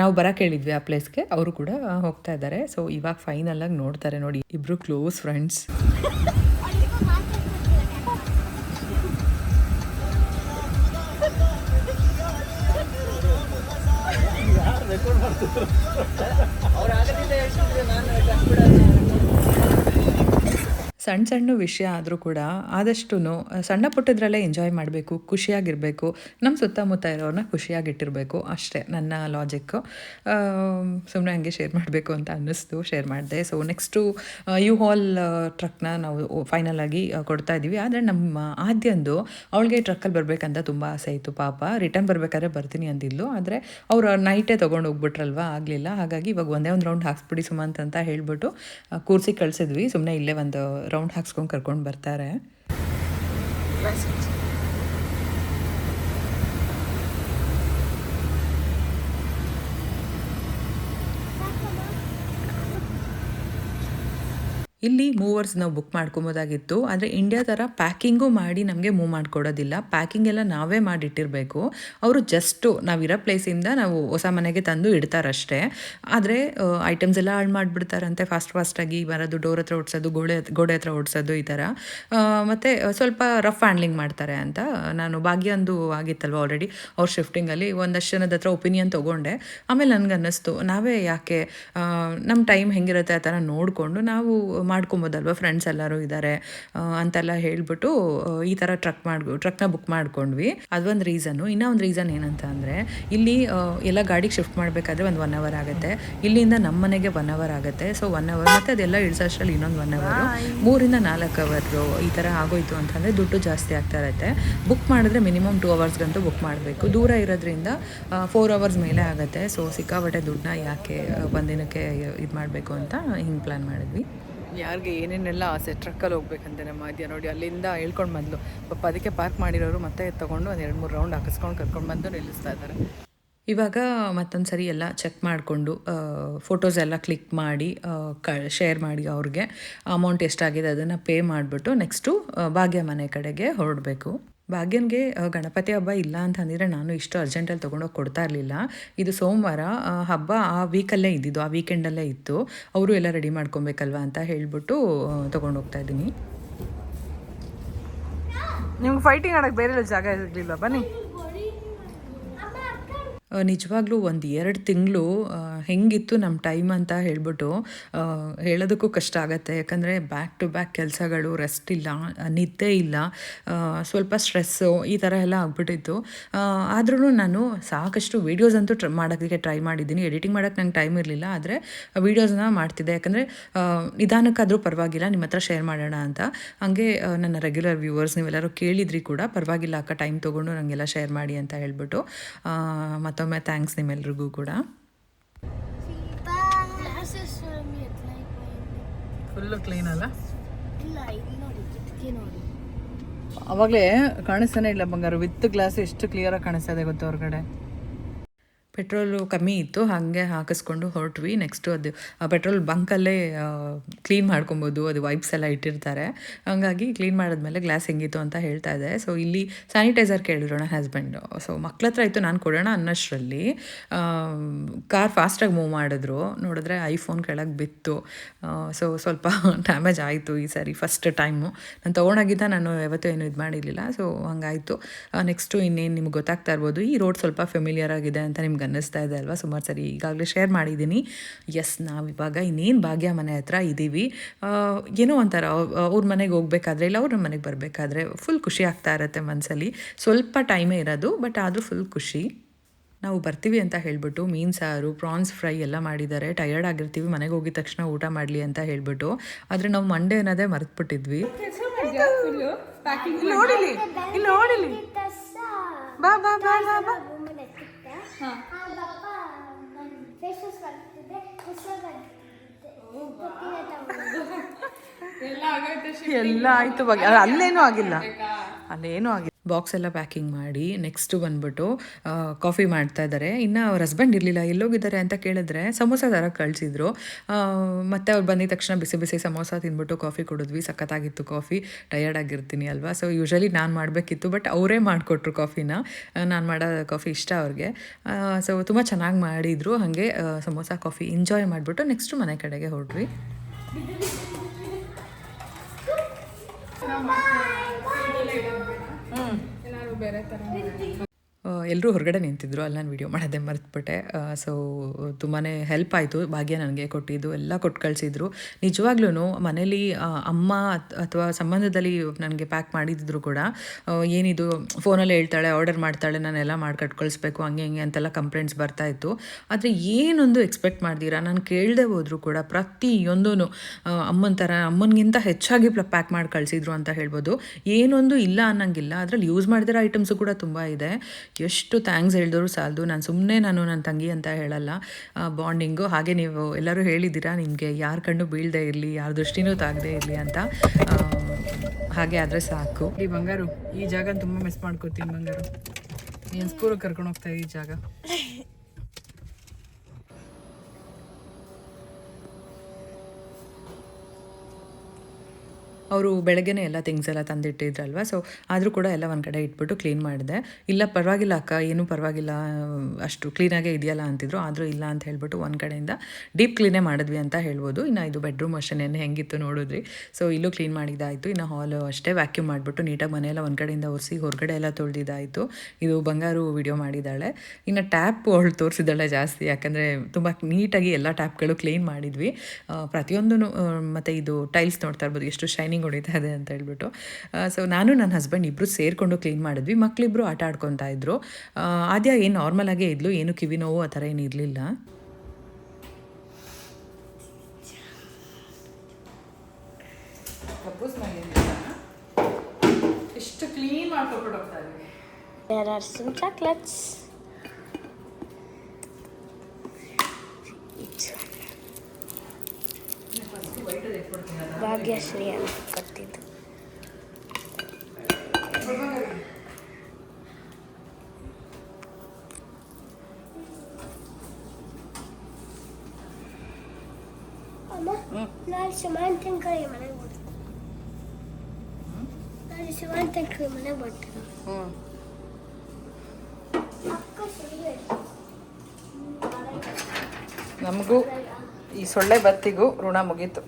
ನಾವು ಬರೋಕ್ಕೆ ಹೇಳಿದ್ವಿ ಆ ಪ್ಲೇಸ್ಗೆ ಅವರು ಕೂಡ ಹೋಗ್ತಾ ಇದ್ದಾರೆ. ಸೊ ಇವಾಗ ಫೈನಲಾಗಿ ನೋಡ್ತಾರೆ ನೋಡಿ. ಇಬ್ಬರು ಕ್ಲೋಸ್ ಫ್ರೆಂಡ್ಸ್ ಸಣ್ಣ ಸಣ್ಣ ವಿಷಯ ಆದರೂ ಕೂಡ ಆದಷ್ಟು ಸಣ್ಣ ಪುಟ್ಟದ್ರಲ್ಲೇ ಎಂಜಾಯ್ ಮಾಡಬೇಕು, ಖುಷಿಯಾಗಿರಬೇಕು ನಮ್ಮ ಸುತ್ತಮುತ್ತ ಇರೋರನ್ನ ಖುಷಿಯಾಗಿಟ್ಟಿರಬೇಕು, ಅಷ್ಟೇ ನನ್ನ ಲಾಜಿಕ್ಕು ಸುಮ್ಮನೆ ಹಂಗೆ ಶೇರ್ ಮಾಡಬೇಕು ಅಂತ ಅನ್ನಿಸ್ತು ಶೇರ್ ಮಾಡಿದೆ. ಸೊ ನೆಕ್ಸ್ಟು ಯು ಹಾಲ್ ಟ್ರಕ್ನ ನಾವು ಫೈನಲ್ ಆಗಿ ಕೊಡ್ತಾ ಇದ್ದೀವಿ ಆದರೆ ನಮ್ಮ ಆದ್ಯಂದು ಅವಳಿಗೆ ಟ್ರಕ್ಕಲ್ಲಿ ಬರಬೇಕಂತ ತುಂಬ ಆಸೆ ಇತ್ತು ಪಾಪ. ರಿಟರ್ನ್ ಬರಬೇಕಾದ್ರೆ ಬರ್ತೀನಿ ಅಂದಿದ್ಲು. ಆದರೆ ಅವ್ರು ನೈಟೇ ತೊಗೊಂಡು ಹೋಗ್ಬಿಟ್ರಲ್ವ? ಆಗಲಿಲ್ಲ. ಹಾಗಾಗಿ ಇವಾಗ ಒಂದೇ ಒಂದು ರೌಂಡ್ ಹಾಕ್ಸ್ಬಿಡಿ ಸುಮಂತ್ ಅಂತ ಹೇಳ್ಬಿಟ್ಟು ಕೂರಿಸಿ ಕಳಿಸಿದ್ವಿ. ಸುಮ್ಮನೆ ಇಲ್ಲೇ ಒಂದು ಹಾಕ್ಸ್ಕೊಂಡು ಕರ್ಕೊಂಡು ಬರ್ತಾರೆ ಇಲ್ಲಿ ಮೂವರ್ಸ್ ನಾವು ಬುಕ್ ಮಾಡ್ಕೊಬೋದಾಗಿತ್ತು. ಆದರೆ ಇಂಡಿಯಾ ಥರ ಪ್ಯಾಕಿಂಗು ಮಾಡಿ ನಮಗೆ ಮೂವ್ ಮಾಡಿಕೊಡೋದಿಲ್ಲ. ಪ್ಯಾಕಿಂಗ್ ಎಲ್ಲ ನಾವೇ ಮಾಡಿಟ್ಟಿರಬೇಕು. ಅವರು ಜಸ್ಟು ನಾವಿರೋ ಪ್ಲೇಸಿಂದ ನಾವು ಹೊಸ ಮನೆಗೆ ತಂದು ಇಡ್ತಾರಷ್ಟೇ. ಆದರೆ ಐಟಮ್ಸ್ ಎಲ್ಲ ಹಾಳು ಮಾಡಿಬಿಡ್ತಾರಂತೆ. ಫಾಸ್ಟ್ ಫಾಸ್ಟಾಗಿ ಬರೋದು ಡೋರ್ ಹತ್ರ ಓಡಿಸೋದು, ಗೋಡೆ ಗೋಡೆ ಹತ್ರ ಓಡಿಸೋದು ಈ ಥರ ಮತ್ತು ಸ್ವಲ್ಪ ರಫ್ ಹ್ಯಾಂಡ್ಲಿಂಗ್ ಮಾಡ್ತಾರೆ ಅಂತ. ನಾನು ಭಾಗ್ಯಂದು ಆಗಿತ್ತಲ್ವ ಆಲ್ರೆಡಿ ಅವ್ರ ಶಿಫ್ಟಿಂಗಲ್ಲಿ ಒಂದಷ್ಟು ಜನದ ಹತ್ರ ಒಪಿನಿಯನ್ ತೊಗೊಂಡೆ. ಆಮೇಲೆ ನನಗೆ ಅನ್ನಿಸ್ತು ನಾವೇ ಯಾಕೆ ನಮ್ಮ ಟೈಮ್ ಹೆಂಗಿರುತ್ತೆ ಆ ಥರ ನೋಡಿಕೊಂಡು ನಾವು ಮಾಡ್ಕೊಬೋದಲ್ವ? ಫ್ರೆಂಡ್ಸ್ ಎಲ್ಲರೂ ಇದ್ದಾರೆ ಅಂತೆಲ್ಲ ಹೇಳ್ಬಿಟ್ಟು ಈ ಥರ ಟ್ರಕ್ ಮಾಡಿ ಟ್ರಕ್ನ ಬುಕ್ ಮಾಡ್ಕೊಂಡ್ವಿ. ಅದೊಂದು ರೀಸನ್ನು ಇನ್ನೂ ಒಂದು ರೀಸನ್ ಏನಂತ ಅಂದರೆ ಇಲ್ಲಿ ಎಲ್ಲ ಗಾಡಿಗೆ ಶಿಫ್ಟ್ ಮಾಡಬೇಕಾದ್ರೆ ಒಂದು ಒನ್ ಅವರ್ ಆಗುತ್ತೆ. ಇಲ್ಲಿಂದ ನಮ್ಮ ಮನೆಗೆ ಒನ್ ಅವರ್ ಆಗುತ್ತೆ. ಸೊ ಒನ್ ಅವರ್ ಮತ್ತು ಅದೆಲ್ಲ ಇಳಿಸೋಷ್ಟರಲ್ಲಿ ಇನ್ನೊಂದು ಒನ್ ಅವರು ಮೂರಿಂದ ನಾಲ್ಕು ಅವರು ಈ ಥರ ಆಗೋಯ್ತು ಅಂತಂದರೆ ದುಡ್ಡು ಜಾಸ್ತಿ ಆಗ್ತಾ ಇರುತ್ತೆ. ಬುಕ್ ಮಾಡಿದ್ರೆ ಮಿನಿಮಮ್ ಟೂ ಅವರ್ಸ್ಗಂತೂ ಬುಕ್ ಮಾಡಬೇಕು. ದೂರ ಇರೋದ್ರಿಂದ ಫೋರ್ ಅವರ್ಸ್ ಮೇಲೆ ಆಗುತ್ತೆ. ಸೊ ಸಿಕ್ಕಾಪಟ್ಟೆ ದುಡ್ಡನ್ನ ಯಾಕೆ ಒಂದಿನಕ್ಕೆ ಇದು ಮಾಡಬೇಕು ಅಂತ ಹಿಂಗೆ ಪ್ಲ್ಯಾನ್ ಮಾಡಿದ್ವಿ. ಯಾರಿಗೆ ಏನೇನೆಲ್ಲ ಆಸೆ ಟ್ರಕ್ಕಲ್ಲಿ ಹೋಗ್ಬೇಕಂತೆ ನಮ್ಮ ಮಧ್ಯ ನೋಡಿ, ಅಲ್ಲಿಂದ ಹೇಳ್ಕೊಂಡು ಬಂದ್ಲು. ಪಾಪ ಅದಕ್ಕೆ ಪಾರ್ಕ್ ಮಾಡಿರೋರು ಮತ್ತೆ ತೊಗೊಂಡು ಒಂದು ಎರಡು ಮೂರು ರೌಂಡ್ ಹಾಕಿಸ್ಕೊಂಡು ಕರ್ಕೊಂಡು ಬಂದು ನಿಲ್ಲಿಸ್ತಾ ಇದ್ದಾರೆ. ಇವಾಗ ಮತ್ತೊಂದು ಸರಿ ಎಲ್ಲ ಚೆಕ್ ಮಾಡಿಕೊಂಡು ಫೋಟೋಸ್ ಎಲ್ಲ ಕ್ಲಿಕ್ ಮಾಡಿ ಕ ಶೇರ್ ಮಾಡಿ ಅವ್ರಿಗೆ. ಅಮೌಂಟ್ ಎಷ್ಟಾಗಿದೆ ಅದನ್ನು ಪೇ ಮಾಡಿಬಿಟ್ಟು ನೆಕ್ಸ್ಟು ಭಾಗ್ಯ ಮನೆ ಕಡೆಗೆ ಹೊರಡಬೇಕು. ಭಾಗ್ಯನ್ಗೆ ಗಣಪತಿ ಹಬ್ಬ ಇಲ್ಲ ಅಂತ ಅಂದಿದ್ರೆ ನಾನು ಇಷ್ಟು ಅರ್ಜೆಂಟಲ್ಲಿ ತೊಗೊಂಡೋಗಿ ಕೊಡ್ತಾ ಇರಲಿಲ್ಲ. ಇದು ಸೋಮವಾರ ಹಬ್ಬ ಆ ವೀಕಲ್ಲೇ ಇದ್ದಿದ್ದು, ಆ ವೀಕೆಂಡಲ್ಲೇ ಇತ್ತು. ಅವರು ಎಲ್ಲ ರೆಡಿ ಮಾಡ್ಕೊಬೇಕಲ್ವಾ ಅಂತ ಹೇಳಿಬಿಟ್ಟು ತೊಗೊಂಡು ಹೋಗ್ತಾ ಇದ್ದೀನಿ. ನಿಮ್ಗೆ ಫೈಟಿಂಗ್ ಆಡೋಕ್ಕೆ ಬೇರೆ ಜಾಗ ಇರಲಿಲ್ಲ ಬನ್ನಿ? ನಿಜವಾಗ್ಲೂ ಒಂದು ಎರಡು ತಿಂಗಳು ಹೆಂಗಿತ್ತು ನಮ್ಮ ಟೈಮ್ ಅಂತ ಹೇಳ್ಬಿಟ್ಟು ಹೇಳೋದಕ್ಕೂ ಕಷ್ಟ ಆಗುತ್ತೆ. ಯಾಕಂದರೆ ಬ್ಯಾಕ್ ಟು ಬ್ಯಾಕ್ ಕೆಲಸಗಳು ರೆಸ್ಟ್ ಇಲ್ಲ ನಿದ್ದೆ ಇಲ್ಲ ಸ್ವಲ್ಪ ಸ್ಟ್ರೆಸ್ಸು ಈ ಥರ ಎಲ್ಲ ಆಗ್ಬಿಟ್ಟಿತ್ತು. ಆದ್ರೂ ನಾನು ಸಾಕಷ್ಟು ವೀಡಿಯೋಸ್ ಅಂತೂ ಟ್ರ ಮಾಡೋದಕ್ಕೆ ಟ್ರೈ ಮಾಡಿದ್ದೀನಿ. ಎಡಿಟಿಂಗ್ ಮಾಡೋಕ್ಕೆ ನಂಗೆ ಟೈಮ್ ಇರಲಿಲ್ಲ ಆದರೆ ವೀಡಿಯೋಸ್ನ ಮಾಡ್ತಿದ್ದೆ. ಯಾಕಂದರೆ ನಿಧಾನಕ್ಕಾದರೂ ಪರವಾಗಿಲ್ಲ ನಿಮ್ಮ ಹತ್ರ ಶೇರ್ ಮಾಡೋಣ ಅಂತ. ಹಂಗೆ ನನ್ನ ರೆಗ್ಯುಲರ್ ವ್ಯೂವರ್ಸ್ ನೀವೆಲ್ಲರೂ ಕೇಳಿದ್ರಿ ಕೂಡ ಪರವಾಗಿಲ್ಲ ಅಕ್ಕ ಟೈಮ್ ತೊಗೊಂಡು ನನಗೆಲ್ಲ ಶೇರ್ ಮಾಡಿ ಅಂತ ಹೇಳ್ಬಿಟ್ಟು ಆ, ಮತ್ತೊಮ್ಮೆ ಥ್ಯಾಂಕ್ಸ್ ನಿಮ್ಮೆಲ್ರಿಗೂ ಕೂಡ. ಫುಲ್ಲು ಕ್ಲೀನ್ ಅಲ್ಲ? ಇಲ್ಲ ನೋಡಿ ಕಿಟಕಿ ನೋಡಿ ಅವಾಗಲೇ ಕಾಣಿಸ್ತಾನೆ ಇಲ್ಲ ಬಂಗಾರ. ವಿತ್ ಗ್ಲಾಸ್ ಎಷ್ಟು ಕ್ಲಿಯರಾಗಿ ಕಾಣಿಸ್ತಾ ಇದೆ ಗೊತ್ತು ಹೊರಗಡೆ? ಪೆಟ್ರೋಲು ಕಮ್ಮಿ ಇತ್ತು, ಹಾಗೆ ಹಾಕಿಸ್ಕೊಂಡು ಹೊರಟ್ವಿ. ನೆಕ್ಸ್ಟು ಅದು ಪೆಟ್ರೋಲ್ ಬಂಕಲ್ಲೇ ಕ್ಲೀನ್ ಮಾಡ್ಕೊಬೋದು, ಅದು ವೈಪ್ಸ್ ಎಲ್ಲ ಇಟ್ಟಿರ್ತಾರೆ. ಹಂಗಾಗಿ ಕ್ಲೀನ್ ಮಾಡಿದ್ಮೇಲೆ ಗ್ಲಾಸ್ ಹೆಂಗಿತ್ತು ಅಂತ ಹೇಳ್ತಾ ಇದೆ ಸೊ ಇಲ್ಲಿ ಸ್ಯಾನಿಟೈಸರ್ ಕೇಳಿರೋಣ ಹಸ್ಬೆಂಡು ಸೊ ಮಕ್ಳ ಹತ್ರ ಇತ್ತು ನಾನು ಕೊಡೋಣ ಅನ್ನೋಷ್ಟರಲ್ಲಿ ಕಾರ್ ಫಾಸ್ಟಾಗಿ ಮೂವ್ ಮಾಡಿದ್ರು. ನೋಡಿದ್ರೆ ಐಫೋನ್ ಕೆಳಗೆ ಬಿತ್ತು. ಸೊ ಸ್ವಲ್ಪ ಡ್ಯಾಮೇಜ್ ಆಯಿತು ಈ ಸಾರಿ ಫಸ್ಟ್ ಟೈಮು ನಾನು ತೊಗೊಂಡಾಗಿದ್ದ, ನಾನು ಯಾವತ್ತೂ ಏನು ಇದು ಮಾಡಿರಲಿಲ್ಲ. ಸೊ ಹಂಗಾಯಿತು. ನೆಕ್ಸ್ಟು ಇನ್ನೇನು ನಿಮ್ಗೆ ಗೊತ್ತಾಗ್ತಾ ಇರ್ಬೋದು. ಈ ರೋಡ್ ಸ್ವಲ್ಪ ಫೆಮಿಲಿಯರ್ ಆಗಿದೆ ಅಂತ ನಿಮ್ಗೆ ಅನ್ನಿಸ್ತಾ ಇದೆ ಅಲ್ವಾ? ಸುಮಾರು ಸರಿ ಈಗಾಗಲೇ ಶೇರ್ ಮಾಡಿದ್ದೀನಿ. ಎಸ್ ನಾವು ಇವಾಗ ಇನ್ನೇನು ಭಾಗ್ಯ ಮನೆ ಹತ್ರ ಇದ್ದೀವಿ ಏನೋ ಒಂಥರ ಅವ್- ಅವ್ರ ಮನೆಗೆ ಹೋಗ್ಬೇಕಾದ್ರೆ ಇಲ್ಲ ಅವ್ರ ಮನೆಗೆ ಬರಬೇಕಾದ್ರೆ ಫುಲ್ ಖುಷಿ ಆಗ್ತಾ ಇರುತ್ತೆ ಮನಸ್ಸಲ್ಲಿ ಸ್ವಲ್ಪ ಟೈಮೇ ಇರೋದು ಬಟ್ ಆದರೂ ಫುಲ್ ಖುಷಿ. ನಾವು ಬರ್ತೀವಿ ಅಂತ ಹೇಳಿಬಿಟ್ಟು ಮೀನು ಸಾರು ಪ್ರಾನ್ಸ್ ಫ್ರೈ ಎಲ್ಲ ಮಾಡಿದ್ದಾರೆ. ಟಯರ್ಡ್ ಆಗಿರ್ತೀವಿ ಮನೆಗೆ ಹೋಗಿದ ತಕ್ಷಣ ಊಟ ಮಾಡಲಿ ಅಂತ ಹೇಳ್ಬಿಟ್ಟು. ಆದರೆ ನಾವು ಮಂಡೇ ಅನ್ನೋದೇ ಮರೆತುಬಿಟ್ಟಿದ್ವಿ. ನೋಡಿಲಿ ಇಲ್ಲಿ ನೋಡಿಲಿ ಬಾ ಬಾ ಬಾ ಬಾ ಫೇಸಸ್ ಬರ್ತಿದ್ರೆ ಎಲ್ಲ ಆಯ್ತು ಬಗ್ಗೆ ಅಲ್ಲೇನೂ ಆಗಿಲ್ಲ. ಅಲ್ಲೇನೂ ಆಗಿಲ್ಲ. ಬಾಕ್ಸ್ ಎಲ್ಲ ಪ್ಯಾಕಿಂಗ್ ಮಾಡಿ ನೆಕ್ಸ್ಟ್ ಬಂದ್ಬಿಟ್ಟು ಕಾಫಿ ಮಾಡ್ತಾ ಇದ್ದಾರೆ. ಇನ್ನು ಅವ್ರ ಹಸ್ಬೆಂಡ್ ಇರಲಿಲ್ಲ, ಎಲ್ಲೋಗಿದ್ದಾರೆ ಅಂತ ಕೇಳಿದ್ರೆ ಸಮೋಸ ಥರ ಕಳಿಸಿದ್ರು. ಮತ್ತು ಅವ್ರು ಬಂದಿದ ತಕ್ಷಣ ಬಿಸಿ ಬಿಸಿ ಸಮೋಸ ತಿಂದ್ಬಿಟ್ಟು ಕಾಫಿ ಕುಡಿದ್ವಿ. ಸಖತ್ತಾಗಿತ್ತು ಕಾಫಿ. ಟಯರ್ಡ್ ಆಗಿರ್ತೀನಿ ಅಲ್ವಾ? ಸೊ ಯೂಶಲಿ ನಾನು ಮಾಡಬೇಕಿತ್ತು ಬಟ್ ಅವರೇ ಮಾಡಿಕೊಟ್ರು ಕಾಫಿನ. ನಾನು ಮಾಡೋ ಕಾಫಿ ಇಷ್ಟ ಅವ್ರಿಗೆ. ಸೊ ತುಂಬ ಚೆನ್ನಾಗಿ ಮಾಡಿದರು. ಹಾಗೆ ಸಮೋಸ, ಕಾಫಿ ಎಂಜಾಯ್ ಮಾಡಿಬಿಟ್ಟು ನೆಕ್ಸ್ಟು ಮನೆ ಕಡೆಗೆ ಹೊರಟ್ವಿ ಆ, ಎಲ್ಲರೂ ಹೊರಗಡೆ ನಿಂತಿದ್ರು, ಅಲ್ಲಿ ನಾನು ವೀಡಿಯೋ ಮಾಡೋದೇ ಮರೆತುಬಿಟ್ಟೆ. ಸೊ ತುಂಬಾ ಹೆಲ್ಪ್ ಆಯಿತು. ಭಾಗ್ಯ ನನಗೆ ಕೊಟ್ಟಿದ್ದು, ಎಲ್ಲ ಕೊಟ್ಟು ಕಳಿಸಿದ್ರು. ನಿಜವಾಗ್ಲೂ ಮನೇಲಿ ಅಮ್ಮ ಅಥವಾ ಸಂಬಂಧದಲ್ಲಿ ನನಗೆ ಪ್ಯಾಕ್ ಮಾಡಿದ್ರು ಕೂಡ ಏನಿದು ಫೋನಲ್ಲಿ ಹೇಳ್ತಾಳೆ ಆರ್ಡರ್ ಮಾಡ್ತಾಳೆ, ನಾನೆಲ್ಲ ಮಾಡಿ ಕಟ್ಕೊಳಿಸ್ಬೇಕು, ಹಂಗೆ ಹಿಂಗೆ ಅಂತೆಲ್ಲ ಕಂಪ್ಲೇಂಟ್ಸ್ ಬರ್ತಾ ಇತ್ತು. ಆದರೆ ಏನೊಂದು ಎಕ್ಸ್ಪೆಕ್ಟ್ ಮಾಡ್ದಿರಾ? ನಾನು ಕೇಳದೆ ಹೋದರೂ ಕೂಡ ಪ್ರತಿಯೊಂದೂ ಅಮ್ಮನ ಥರ ಅಮ್ಮನಿಗಿಂತ ಹೆಚ್ಚಾಗಿ ಪ್ಯಾಕ್ ಮಾಡಿ ಕಳಿಸಿದ್ರು ಅಂತ ಹೇಳ್ಬೋದು. ಏನೊಂದು ಇಲ್ಲ ಅನ್ನಂಗಿಲ್ಲ. ಅದರಲ್ಲಿ ಯೂಸ್ ಮಾಡಿದಿರೋ ಐಟಮ್ಸು ಕೂಡ ತುಂಬ ಇದೆ. ಎಷ್ಟು ಥ್ಯಾಂಕ್ಸ್ ಹೇಳಿದ್ರು ಸಾಲದು. ನಾನು ಸುಮ್ಮನೆ ನಾನು ನನ್ನ ತಂಗಿ ಅಂತ ಹೇಳಲ್ಲ. ಬಾಂಡಿಂಗು. ಹಾಗೆ ನೀವು ಎಲ್ಲರೂ ಹೇಳಿದ್ದೀರಾ ನಿಮಗೆ ಯಾರ ಕಣ್ಣು ಬೀಳದೆ ಇರಲಿ ಯಾರ ದೃಷ್ಟಿನೂ ತಾಗದೇ ಇರಲಿ ಅಂತ. ಹಾಗೆ ಆದರೆ ಸಾಕು. ಈ ಬಂಗಾರು ಈ ಜಾಗ ತುಂಬ ಮಿಸ್ ಮಾಡ್ಕೋತೀನಿ ಬಂಗಾರು. ನೀನು ಸ್ಕೂಲಿಗೆ ಕರ್ಕೊಂಡು ಹೋಗ್ತಾ ಈ ಜಾಗ. ಅವರು ಬೆಳಗ್ಗೆನೇ ಎಲ್ಲ ಥಿಂಗ್ಸ್ ಎಲ್ಲ ತಂದಿಟ್ಟಿದ್ರಲ್ವ? ಸೊ ಆದರೂ ಕೂಡ ಎಲ್ಲ ಒಂದು ಕಡೆ ಇಟ್ಬಿಟ್ಟು ಕ್ಲೀನ್ ಮಾಡಿದೆ. ಇಲ್ಲ, ಪರವಾಗಿಲ್ಲ ಅಕ್ಕ, ಏನೂ ಪರವಾಗಿಲ್ಲ, ಅಷ್ಟು ಕ್ಲೀನಾಗೇ ಇದೆಯಲ್ಲ ಅಂತಿದ್ರು. ಆದರೂ ಇಲ್ಲ ಅಂತ ಹೇಳ್ಬಿಟ್ಟು ಒಂದು ಕಡೆಯಿಂದ ಡೀಪ್ ಕ್ಲೀನೇ ಮಾಡಿದ್ವಿ ಅಂತ ಹೇಳ್ಬೋದು. ಇನ್ನು ಇದು ಬೆಡ್ರೂಮ್ ಅಷ್ಟೇ ನೆನ್ನೆ ಹೆಂಗಿತ್ತು ನೋಡಿದ್ರಿ. ಸೊ ಇಲ್ಲೂ ಕ್ಲೀನ್ ಮಾಡಿದ್ದಾಯಿತು. ಇನ್ನು ಹಾಲು ಅಷ್ಟೇ ವ್ಯಾಕ್ಯೂಮ್ ಮಾಡಿಬಿಟ್ಟು ನೀಟಾಗಿ ಮನೆಯೆಲ್ಲ ಒಂದು ಕಡೆಯಿಂದ ಒರೆಸಿ ಹೊರಗಡೆ ಎಲ್ಲ ತೊಳೆದಿದ್ದಾಯಿತು. ಇದು ಬಂಗಾರು ವಿಡಿಯೋ ಮಾಡಿದ್ದಾಳೆ. ಇನ್ನು ಟ್ಯಾಪ್ ಅವಳು ತೋರಿಸಿದ್ದಾಳೆ ಜಾಸ್ತಿ. ಯಾಕಂದರೆ ತುಂಬ ನೀಟಾಗಿ ಎಲ್ಲ ಟ್ಯಾಪ್ಗಳು ಕ್ಲೀನ್ ಮಾಡಿದ್ವಿ. ಪ್ರತಿಯೊಂದು ಮತ್ತು ಇದು ಟೈಲ್ಸ್ ನೋಡ್ತಾ ಇರ್ಬೋದು. ಎಷ್ಟು ಶೈನಿಂಗ್ ಹೊಡಿತಾ ಇದೆ ಅಂತ ಹೇಳ್ಬಿಟ್ಟು. ಸೊ ನಾನು ನನ್ನ ಹಸ್ಬೆಂಡ್ ಇಬ್ಬರು ಸೇರಿಕೊಂಡು ಕ್ಲೀನ್ ಮಾಡಿದ್ವಿ. ಮಕ್ಕಳಿಬ್ರು ಆಟ ಆಡ್ಕೊತಾ ಇದ್ರು. ಆದ್ಯ ಏನು ನಾರ್ಮಲ್ ಆಗೇ ಇದ್ಲು ಏನು ಕಿವಿ ನೋವು ಆ ಥರ ಏನು ಇರಲಿಲ್ಲ. ಎಷ್ಟು ಕ್ಲೀನ್ ಮಾಡ್ಕೊಬಿಟ್ಟು ಹೋಗ್ತಾ ಇದ್ದೀವಿ There are some chocolates. Bhagyashree ಅಂತ ಕೊಟ್ಟಿದ್ದು. ಅಮ್ಮ, ನಾಳೆ ಸುಮಾಂತಂಕರಿ ಮನೆಗೆ ಬರ್ತೀನಿ ನಾಳೆ ಸುಮಾಂತಂಕರಿ ಮನೆಗೆ ಬರ್ತೀನಿ ನಮಗೂ ಈ ಸೊಳ್ಳೆ ಬತ್ತಿಗೂ ಋಣ ಮುಗೀತು.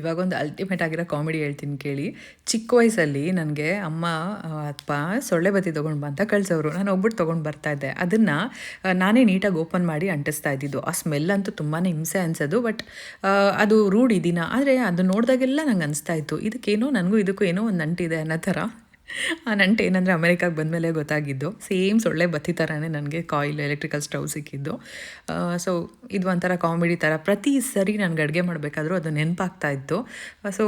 ಇವಾಗ ಒಂದು ಅಲ್ಟಿಮೇಟ್ ಆಗಿರೋ ಕಾಮಿಡಿ ಹೇಳ್ತೀನಿ ಕೇಳಿ. ಚಿಕ್ಕ ವಯಸ್ಸಲ್ಲಿ ನನಗೆ ಅಮ್ಮ ಅಪ್ಪ ಸೊಳ್ಳೆ ಬತ್ತಿ ತೊಗೊಂಡು ಬಂತ ಕಳಿಸೋರು ನಾನು ಒಬ್ಬಟ್ಟು ತೊಗೊಂಡು ಬರ್ತಾ ಇದ್ದೆ. ಅದನ್ನು ನಾನೇ ನೀಟಾಗಿ ಓಪನ್ ಮಾಡಿ ಅಂಟಿಸ್ತಾ ಇದ್ದಿದ್ದು. ಆ ಸ್ಮೆಲ್ ಅಂತೂ ತುಂಬಾ ಹಿಂಸೆ ಅನ್ಸೋದು ಬಟ್ ಅದು ರೂಢಿ ದಿನ. ಆದರೆ ಅದು ನೋಡಿದಾಗೆಲ್ಲ ನಂಗೆ ಅನಿಸ್ತಾ ಇತ್ತು. ಇದಕ್ಕೇನೋ, ನನಗೂ ಇದಕ್ಕೂ ಏನೋ ಒಂದು ನಂಟಿದೆ ಅನ್ನೋ ಥರ. ಆ ನಂಟು ಏನಂದರೆ ಅಮೆರಿಕಾಗೆ ಬಂದಮೇಲೆ ಗೊತ್ತಾಗಿದ್ದು. ಸೇಮ್ ಸೊಳ್ಳೆ ಬತ್ತಿ ಥರನೇ ನನಗೆ ಕಾಯಿಲ್, ಎಲೆಕ್ಟ್ರಿಕಲ್ ಸ್ಟವ್ ಸಿಕ್ಕಿದ್ದು. ಸೊ ಇದು ಒಂಥರ ಕಾಮಿಡಿ ಥರ ಪ್ರತಿ ಸರಿ ನನಗೆ ಅಡುಗೆ ಮಾಡಬೇಕಾದ್ರೂ ಅದು ನೆನಪಾಗ್ತಾ ಇತ್ತು. ಸೊ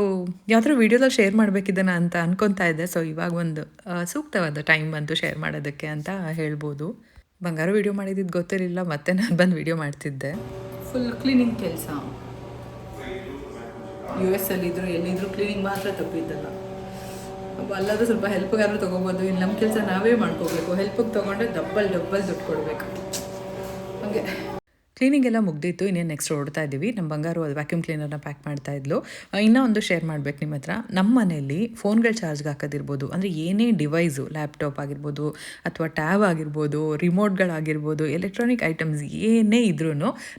ಯಾವ್ದಾದ್ರು ವೀಡಿಯೋದಲ್ಲಿ ಶೇರ್ ಮಾಡಬೇಕಿದ್ದನ ಅಂತ ಅನ್ಕೊತಾ ಇದ್ದೆ. ಸೊ ಇವಾಗ ಒಂದು ಸೂಕ್ತವಾದ ಟೈಮ್ ಬಂತು ಶೇರ್ ಮಾಡೋದಕ್ಕೆ ಅಂತ ಹೇಳ್ಬೋದು. ಬಂಗಾರ ವೀಡಿಯೋ ಮಾಡಿದ್ದು ಗೊತ್ತಿರಲಿಲ್ಲ, ಮತ್ತೆ ನಾನು ಬಂದು ವೀಡಿಯೋ ಮಾಡ್ತಿದ್ದೆ. ಫುಲ್ ಕ್ಲೀನಿಂಗ್ ಕೆಲಸ. ಯು ಎಸ್ ಅಲ್ಲಿ ಇದ್ರು ಎಲ್ಲಿದ್ರು ಕ್ಲೀನಿಂಗ್ ಮಾತ್ರ ತಪ್ಪಿದ್ದಲ್ಲ. ಅಲ್ಲಾದ್ರೂ ಸ್ವಲ್ಪ ಹೆಲ್ಪ್ಗಾದ್ರೂ ತೊಗೋಬೋದು. ಇನ್ನು ನಮ್ಮ ಕೆಲಸ ನಾವೇ ಮಾಡ್ಕೋಬೇಕು. ಹೆಲ್ಪಿಗೆ ತೊಗೊಂಡ್ರೆ ಡಬ್ಬಲ್ ಡಬ್ಬಲ್ ದುಡ್ಡು ಕೊಡಬೇಕು. ಹಂಗೆ. ಕ್ಲೀನಿಂಗ್ ಎಲ್ಲ ಮುಗ್ದಿತ್ತು, ಇನ್ನೇನು ನೆಕ್ಸ್ಟ್ ಓಡ್ತಾ ಇದ್ದೀವಿ. ನಮ್ಮ ಬಂಗಾರು ಅದು ವ್ಯಾಕ್ಯೂಮ್ ಕ್ಲೀನರ್ನ ಪ್ಯಾಕ್ ಮಾಡ್ತಾ ಇದ್ಲು. ಇನ್ನೂ ಒಂದು ಶೇರ್ ಮಾಡ್ಬೇಕು ನಿಮ್ಮ ಹತ್ರ. ನಮ್ಮ ಮನೆಯಲ್ಲಿ ಫೋನ್ಗಳು ಚಾರ್ಜ್ಗೆ ಹಾಕೋದಿರ್ಬೋದು, ಅಂದರೆ ಏನೇ ಡಿವೈಸು ಲ್ಯಾಪ್ಟಾಪ್ ಆಗಿರ್ಬೋದು, ಅಥವಾ ಟ್ಯಾಬ್ ಆಗಿರ್ಬೋದು ರಿಮೋಟ್ಗಳಾಗಿರ್ಬೋದು ಎಲೆಕ್ಟ್ರಾನಿಕ್ ಐಟಮ್ಸ್ ಏನೇ ಇದ್ರೂ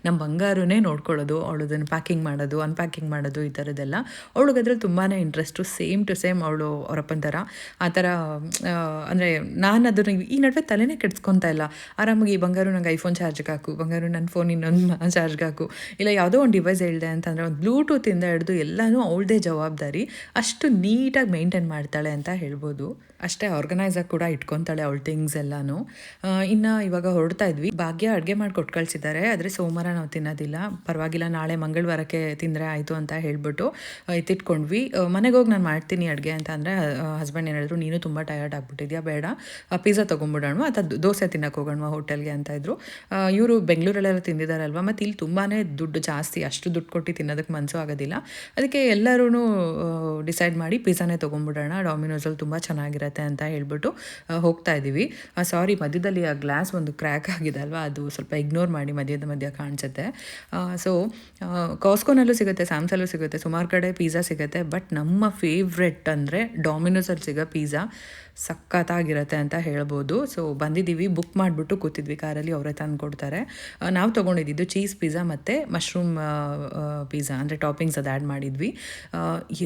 ನಮ್ಮ ಬಂಗಾರನೇ ನೋಡ್ಕೊಳ್ಳೋದು, ಅವಳು ಅದನ್ನು ಪ್ಯಾಕಿಂಗ್ ಮಾಡೋದು ಅನ್ಪ್ಯಾಕಿಂಗ್ ಮಾಡೋದು, ಈ ಥರದ್ದೆಲ್ಲ ಅವಳಿಗೆ ಅದ್ರಲ್ಲಿ ತುಂಬಾ ಇಂಟ್ರೆಸ್ಟು ಸೇಮ್ ಟು ಸೇಮ್ ಅವಳು ಅವರಪ್ಪನ ಥರ. ಆ ಥರ ಅಂದರೆ ನಾನು ಅದನ್ನು ಈ ನಡುವೆ ತಲೆನೇ ಕೆಡ್ಸ್ಕೊತಾ ಇಲ್ಲ. ಆರಾಮಾಗಿ, ಬಂಗಾರು ನಂಗೆ ಐಫೋನ್ ಚಾರ್ಜ್ಗೆ ಹಾಕು, ಬಂಗಾರು ನನ್ನ ಫೋನ್ ಇನ್ನೊಂದು ಚಾರ್ಜ್ಗೆ ಹಾಕು. ಇಲ್ಲ, ಯಾವುದೋ ಒಂದು ಡಿವೈಸ್ ಹೇಳಿದೆ ಅಂತಂದರೆ ಒಂದು ಬ್ಲೂಟೂತಿಂದ ಹಿಡಿದು ಎಲ್ಲನೂ ಅವಳದೇ ಜವಾಬ್ದಾರಿ. ಅಷ್ಟು ನೀಟಾಗಿ ಮೇಂಟೈನ್ ಮಾಡ್ತಾಳೆ ಅಂತ ಹೇಳ್ಬೋದು. ಅಷ್ಟೇ ಆರ್ಗನೈಸಾಗಿ ಕೂಡ ಇಟ್ಕೊತಾಳೆ ಅವಳ ಥಿಂಗ್ಸ್ ಎಲ್ಲನೂ. ಇನ್ನು ಇವಾಗ ಹೊರಡ್ತಾ ಇದ್ವಿ. ಭಾಗ್ಯ ಅಡುಗೆ ಮಾಡಿ ಕೊಟ್ಟು ಕಳಿಸಿದ್ದಾರೆ. ಆದರೆ ಸೋಮವಾರ ನಾವು ತಿನ್ನೋದಿಲ್ಲ. ಪರವಾಗಿಲ್ಲ, ನಾಳೆ ಮಂಗಳವಾರಕ್ಕೆ ತಿಂದರೆ ಆಯಿತು ಅಂತ ಹೇಳ್ಬಿಟ್ಟು ಎತ್ತಿಟ್ಕೊಂಡ್ವಿ ಮನೆಗೆ ಹೋಗಿ ನಾನು ಮಾಡ್ತೀನಿ ಅಡುಗೆ ಅಂತ ಅಂದರೆ ಹಸ್ಬೆಂಡ್ ಏನು ಹೇಳಿದ್ರು, ನೀನು ತುಂಬ ಟಯರ್ಡ್ ಆಗಿಬಿಟ್ಟಿದ್ಯಾ? ಬೇಡ. ಪಿಜ್ಜಾ ತೊಗೊಂಬಿಡೋಣ ಅಥವಾ ದೋಸೆ ತಿನ್ನಕ್ಕೆ ಹೋಗೋಣ ಹೋಟೆಲ್ಗೆ ಅಂತ ಇದ್ರು. ಇವರು ಬೆಂಗಳೂರಲ್ಲೆಲ್ಲ ತಿಂದಿದ್ದಾರಲ್ವ? ಮತ್ತು ಇಲ್ಲಿ ತುಂಬಾ ದುಡ್ಡು ಜಾಸ್ತಿ, ಅಷ್ಟು ದುಡ್ಡು ಕೊಟ್ಟು ತಿನ್ನೋದಕ್ಕೆ ಮನಸ್ಸು ಆಗೋದಿಲ್ಲ. ಅದಕ್ಕೆ ಎಲ್ಲರೂ ಡಿಸೈಡ್ ಮಾಡಿ ಪಿಜ್ಜಾನೇ ತೊಗೊಂಡ್ಬಿಡೋಣ. ಡಾಮಿನೋಸಲ್ಲಿ ತುಂಬ ಚೆನ್ನಾಗಿರತ್ತೆ ಅಂತ ಹೇಳ್ಬಿಟ್ಟು ಹೋಗ್ತಾ ಇದ್ದೀವಿ ಸಾರಿ, ಮಧ್ಯದಲ್ಲಿ ಆ ಗ್ಲಾಸ್ ಒಂದು ಕ್ರ್ಯಾಕ್ ಆಗಿದೆ ಅಲ್ವಾ? ಅದು ಸ್ವಲ್ಪ ಇಗ್ನೋರ್ ಮಾಡಿ ಮಧ್ಯದ ಮಧ್ಯ ಕಾಣಿಸುತ್ತೆ. ಸೊ ಕಾಸ್ಕೋನಲ್ಲೂ ಸಿಗುತ್ತೆ ಸ್ಯಾಮ್ಸಲ್ಲೂ ಸಿಗುತ್ತೆ, ಸುಮಾರು ಕಡೆ ಪಿಜ್ಜಾ ಸಿಗುತ್ತೆ. ಬಟ್ ನಮ್ಮ ಫೇವ್ರೆಟ್ ಅಂದರೆ ಡಾಮಿನೋಸಲ್ಲಿ ಸಿಗೋ ಪಿಜ್ಜಾ. ಸಖತ್ತಾಗಿರುತ್ತೆ ಅಂತ ಹೇಳ್ಬೋದು. ಸೊ ಬಂದಿದ್ದೀವಿ ಬುಕ್ ಮಾಡಿಬಿಟ್ಟು ಕೂತಿದ್ವಿ ಕಾರಲ್ಲಿ, ಅವರೇ ತಂದು ಕೊಡ್ತಾರೆ. ನಾವು ತೊಗೊಂಡಿದ್ದು ಚೀಸ್ ಪಿಜ್ಜಾ ಮತ್ತು ಮಶ್ರೂಮ್ ಪಿಜ್ಜಾ, ಅಂದರೆ ಟಾಪಿಂಗ್ಸ್ ಅದು ಆ್ಯಡ್ ಮಾಡಿದ್ವಿ.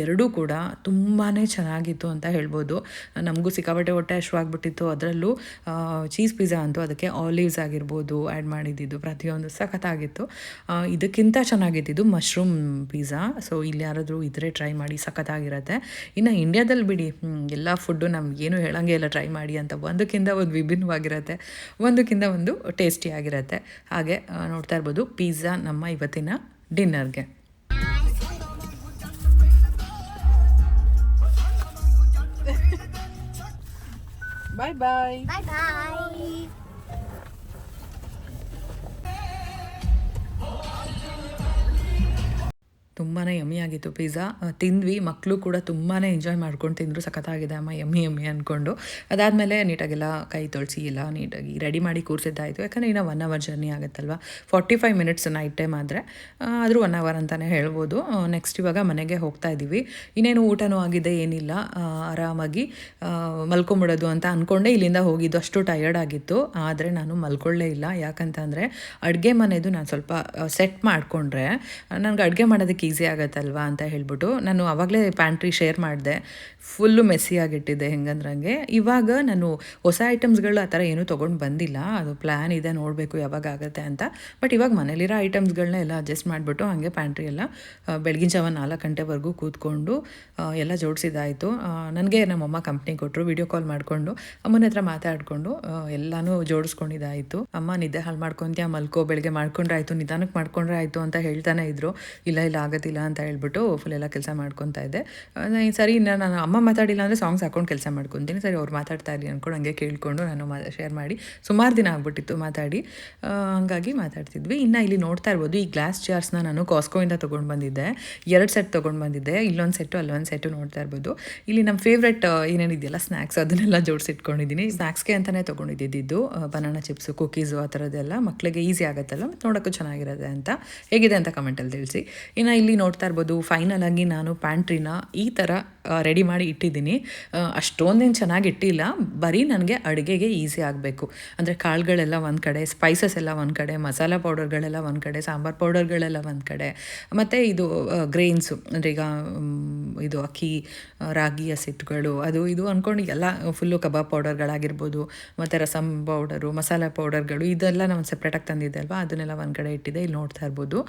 ಎರಡೂ ಕೂಡ ತುಂಬಾ ಚೆನ್ನಾಗಿತ್ತು ಅಂತ ಹೇಳ್ಬೋದು. ನಮಗೂ ಸಿಕ್ಕಾಪಟ್ಟೆ ಹೊಟ್ಟೆ ಹಶ್ವಾಗ್ಬಿಟ್ಟಿತ್ತು ಅದರಲ್ಲೂ. ಚೀಸ್ ಪಿಜ್ಜಾ ಅಂತೂ ಅದಕ್ಕೆ ಆಲಿವ್ಸ್ ಆಗಿರ್ಬೋದು ಆ್ಯಡ್ ಮಾಡಿದ್ದಿದ್ದು ಪ್ರತಿಯೊಂದು ಸಖತ್ತಾಗಿತ್ತು. ಇದಕ್ಕಿಂತ ಚೆನ್ನಾಗಿತ್ತಿದ್ದು ಮಶ್ರೂಮ್ ಪಿಜ್ಜಾ. ಸೊ ಇಲ್ಲಿ ಯಾರಾದರೂ ಇದ್ರೆ ಟ್ರೈ ಮಾಡಿ ಸಖತ್ತಾಗಿರುತ್ತೆ. ಇನ್ನು ಇಂಡಿಯಾದಲ್ಲಿ ಬಿಡಿ ಎಲ್ಲ ಫುಡ್ಡು ಏನು ಹೇಳಂಗೆ ಎಲ್ಲ ಟ್ರೈ ಮಾಡಿ ಅಂತ ಒಂದಕ್ಕಿಂತ ಒಂದು ವಿಭಿನ್ನವಾಗಿರುತ್ತೆ ಒಂದಕ್ಕಿಂತ ಒಂದು ಟೇಸ್ಟಿಯಾಗಿರುತ್ತೆ ಹಾಗೆ ನೋಡ್ತಾ ಇರ್ಬೋದು ಪಿಜ್ಜಾ ನಮ್ಮ ಇವತ್ತಿನ ಡಿನ್ನರ್ಗೆ ಬಾಯ್ ಬಾಯ್ ತುಂಬಾ ಯಮ್ಮಿಯಾಗಿತ್ತು ಪಿಜ್ಜಾ ತಿಂದ್ವಿ. ಮಕ್ಕಳು ಕೂಡ ತುಂಬಾ ಎಂಜಾಯ್ ಮಾಡ್ಕೊಂಡು ತಿಂದರು. ಸಖತ್ತಾಗಿದೆ ಅಮ್ಮ ಯಮ್ಮಿ ಯಮ್ಮಿ ಅಂದ್ಕೊಂಡು ಅದಾದಮೇಲೆ ನೀಟಾಗೆಲ್ಲ ಕೈ ತೊಳಸಿ ಎಲ್ಲ ನೀಟಾಗಿ ರೆಡಿ ಮಾಡಿ ಕೂರಿಸಿದ್ದಾಯಿತು. ಯಾಕಂದರೆ ಇನ್ನು one hour journey ಆಗುತ್ತಲ್ವ? Forty five minutes night time ಆದರೆ ಆದರೂ ಒನ್ ಅವರ್ ಅಂತಲೇ ಹೇಳ್ಬೋದು. ನೆಕ್ಸ್ಟ್ ಇವಾಗ ಮನೆಗೆ ಹೋಗ್ತಾ ಇದ್ದೀವಿ ಇನ್ನೇನು ಊಟನೂ ಆಗಿದೆ, ಏನಿಲ್ಲ. ಆರಾಮಾಗಿ ಮಲ್ಕೊಂಬಿಡೋದು ಅಂತ ಅಂದ್ಕೊಂಡೆ ಇಲ್ಲಿಂದ ಹೋಗಿದ್ದು. ಅಷ್ಟು ಟಯರ್ಡ್ ಆಗಿತ್ತು. ಆದರೆ ನಾನು ಮಲ್ಕೊಳ್ಳೇ ಇಲ್ಲ. ಯಾಕಂತಂದರೆ ಅಡುಗೆ ಮನೆದು ನಾನು ಸ್ವಲ್ಪ ಸೆಟ್ ಮಾಡಿಕೊಂಡ್ರೆ ನನಗೆ ಅಡುಗೆ ಮಾಡೋದಕ್ಕೆ ಈಸಿ ಆಗುತ್ತಲ್ವಾ ಅಂತ ಹೇಳ್ಬಿಟ್ಟು ನಾನು ಆವಾಗಲೇ ಪ್ಯಾಂಟ್ರಿ ಶೇರ್ ಮಾಡಿದೆ. ಫುಲ್ಲು ಮೆಸ್ಸಿಯಾಗಿಟ್ಟಿದ್ದೆ ಹೆಂಗಂದ್ರಂಗೆ ಇವಾಗ ನಾನು ಹೊಸ ಐಟಮ್ಸ್ಗಳು ಆ ಥರ ಏನೂ ತೊಗೊಂಡು ಬಂದಿಲ್ಲ. ಅದು ಪ್ಲ್ಯಾನ್ ಇದೆ, ನೋಡಬೇಕು ಯಾವಾಗ ಆಗುತ್ತೆ ಅಂತ. ಬಟ್ ಇವಾಗ ಮನೇಲಿರೋ ಐಟಮ್ಸ್ಗಳನ್ನ ಎಲ್ಲ ಅಡ್ಜಸ್ಟ್ ಮಾಡಿಬಿಟ್ಟು ಹಾಗೆ ಪ್ಯಾಂಟ್ರಿ ಎಲ್ಲ ಬೆಳಗಿನ ಜಾವ ನಾಲ್ಕು ಗಂಟೆವರೆಗೂ ಕೂತ್ಕೊಂಡು ಎಲ್ಲ ಜೋಡಿಸಿದಾಯಿತು. ನನಗೆ ನಮ್ಮಮ್ಮ ಕಂಪ್ನಿ ಕೊಟ್ಟರು ವಿಡಿಯೋ ಕಾಲ್ ಮಾಡಿಕೊಂಡು, ಅಮ್ಮನ ಹತ್ರ ಮಾತಾಡಿಕೊಂಡು ಎಲ್ಲನೂ ಜೋಡಿಸ್ಕೊಂಡಿದ್ದಾಯಿತು ಅಮ್ಮ ನಿದ್ದೆ ಹಾಳು ಮಾಡ್ಕೊತೀಯ, ಮಲ್ಕೋ ಬೆಳಗ್ಗೆ ಮಾಡ್ಕೊಂಡ್ರೆ ಆಯಿತು ನಿಧಾನಕ್ಕೆ ಮಾಡ್ಕೊಂಡ್ರೆ ಆಯಿತು ಅಂತ ಹೇಳ್ತಾನೆ ಇದ್ರು. ಇಲ್ಲ ಇಲ್ಲ ಆಗೋದಿಲ್ಲ ಅಂತ ಹೇಳ್ಬಿಟ್ಟು ಫುಲ್ ಎಲ್ಲ ಕೆಲಸ ಮಾಡ್ಕೊತಾ ಇದ್ದೆ. ಸರಿ ಇನ್ನು ನಾನು ಅಮ್ಮ ಮಾತಾಡಿಲ್ಲ ಅಂದರೆ ಸಾಂಗ್ಸ್ ಹಾಕೊಂಡು ಕೆಲಸ ಮಾಡ್ಕೊತೀನಿ. ಸರಿ, ಅವ್ರು ಮಾತಾಡ್ತಾ ಇರಲಿ ಅಂದ್ಕೊಂಡು ಹಂಗೆ ಕೇಳಿಕೊಂಡು ನಾನು ಮಾ ಶೇರ್ ಮಾಡಿ ಸುಮಾರು ದಿನ ಆಗ್ಬಿಟ್ಟಿತ್ತು ಮಾತಾಡಿ. ಹಂಗಾಗಿ ಮಾತಾಡ್ತಿದ್ವಿ. ಇನ್ನು ಇಲ್ಲಿ ನೋಡ್ತಾ ಇರ್ಬೋದು, ಈ ಗ್ಲಾಸ್ ಜಾರ್ಸ್ನ ನಾನು ಕಾಸ್ಕೋಯಿಂದ ತೊಗೊಂಡು ಬಂದಿದ್ದೆ. ಎರಡು ಸೆಟ್ ತೊಗೊಂಡು ಬಂದಿದ್ದೆ. ಇಲ್ಲೊಂದು ಸೆಟ್ಟು ಅಲ್ಲೊಂದು ಸೆಟ್ಟು ನೋಡ್ತಾ ಇರ್ಬೋದು. ಇಲ್ಲಿ ನಮ್ಮ ಫೇವ್ರೆಟ್ ಏನೇನಿದೆಯಲ್ಲ ಸ್ನ್ಯಾಕ್ಸ್ ಅದನ್ನೆಲ್ಲ ಜೋಡಿಸಿಟ್ಕೊಂಡಿದ್ದೀನಿ ಸ್ನ್ಯಾಕ್ಸ್ಗೆ ಅಂತಲೇ ತೊಗೊಂಡಿದ್ದಿದ್ದು ಬನಾನಾ ಚಿಪ್ಸು ಕುಕೀಸು ಆ ಥರದ್ದೆಲ್ಲ ಮಕ್ಕಳಿಗೆ ಈಸಿ ಆಗುತ್ತಲ್ಲ ಮತ್ತು ನೋಡೋಕ್ಕೂ ಚೆನ್ನಾಗಿರುತ್ತೆ ಅಂತ. ಹೇಗಿದೆ ಅಂತ ಕಮೆಂಟಲ್ಲಿ ತಿಳಿಸಿ. ಇನ್ನು ನೋಡ್ತಾ ಇರ್ಬೋದು ಫೈನಲ್ ಆಗಿ ನಾನು ಪ್ಯಾಂಟ್ರಿನ ಈ ಥರ ರೆಡಿ ಮಾಡಿ ಇಟ್ಟಿದ್ದೀನಿ. ಅಷ್ಟೊಂದೇನು ಚೆನ್ನಾಗಿ ಇಟ್ಟಿಲ್ಲ. ಬರೀ ನನಗೆ ಅಡುಗೆಗೆ ಈಸಿ ಆಗಬೇಕು. ಅಂದರೆ ಕಾಳುಗಳೆಲ್ಲ ಒಂದು ಕಡೆ ಸ್ಪೈಸಸ್ ಎಲ್ಲ ಒಂದು ಕಡೆ, ಮಸಾಲ ಪೌಡರ್ಗಳೆಲ್ಲ ಒಂದು ಕಡೆ, ಸಾಂಬಾರು ಪೌಡರ್ಗಳೆಲ್ಲ ಒಂದು ಕಡೆ. ಮತ್ತು ಇದು ಗ್ರೇನ್ಸು ಅಂದರೆ ಈಗ ಇದು ಅಕ್ಕಿ ರಾಗಿ ಹಸಿಟ್ಟುಗಳು ಅದು ಇದು ಅಂದ್ಕೊಂಡು ಎಲ್ಲ ಫುಲ್ಲು ಕಬಾಬ್ ಪೌಡರ್ಗಳಾಗಿರ್ಬೋದು ಮತ್ತು ರಸಮ್ ಪೌಡರು ಮಸಾಲ ಪೌಡರ್ಗಳು ಇದೆಲ್ಲ ನಾನು ಸಪ್ರೇಟಾಗಿ ತಂದಿದ್ದೆ ಅಲ್ವಾ? ಅದನ್ನೆಲ್ಲ ಒಂದು ಕಡೆ ಇಟ್ಟಿದೆ ಇಲ್ಲಿ ನೋಡ್ತಾ ಇರ್ಬೋದು.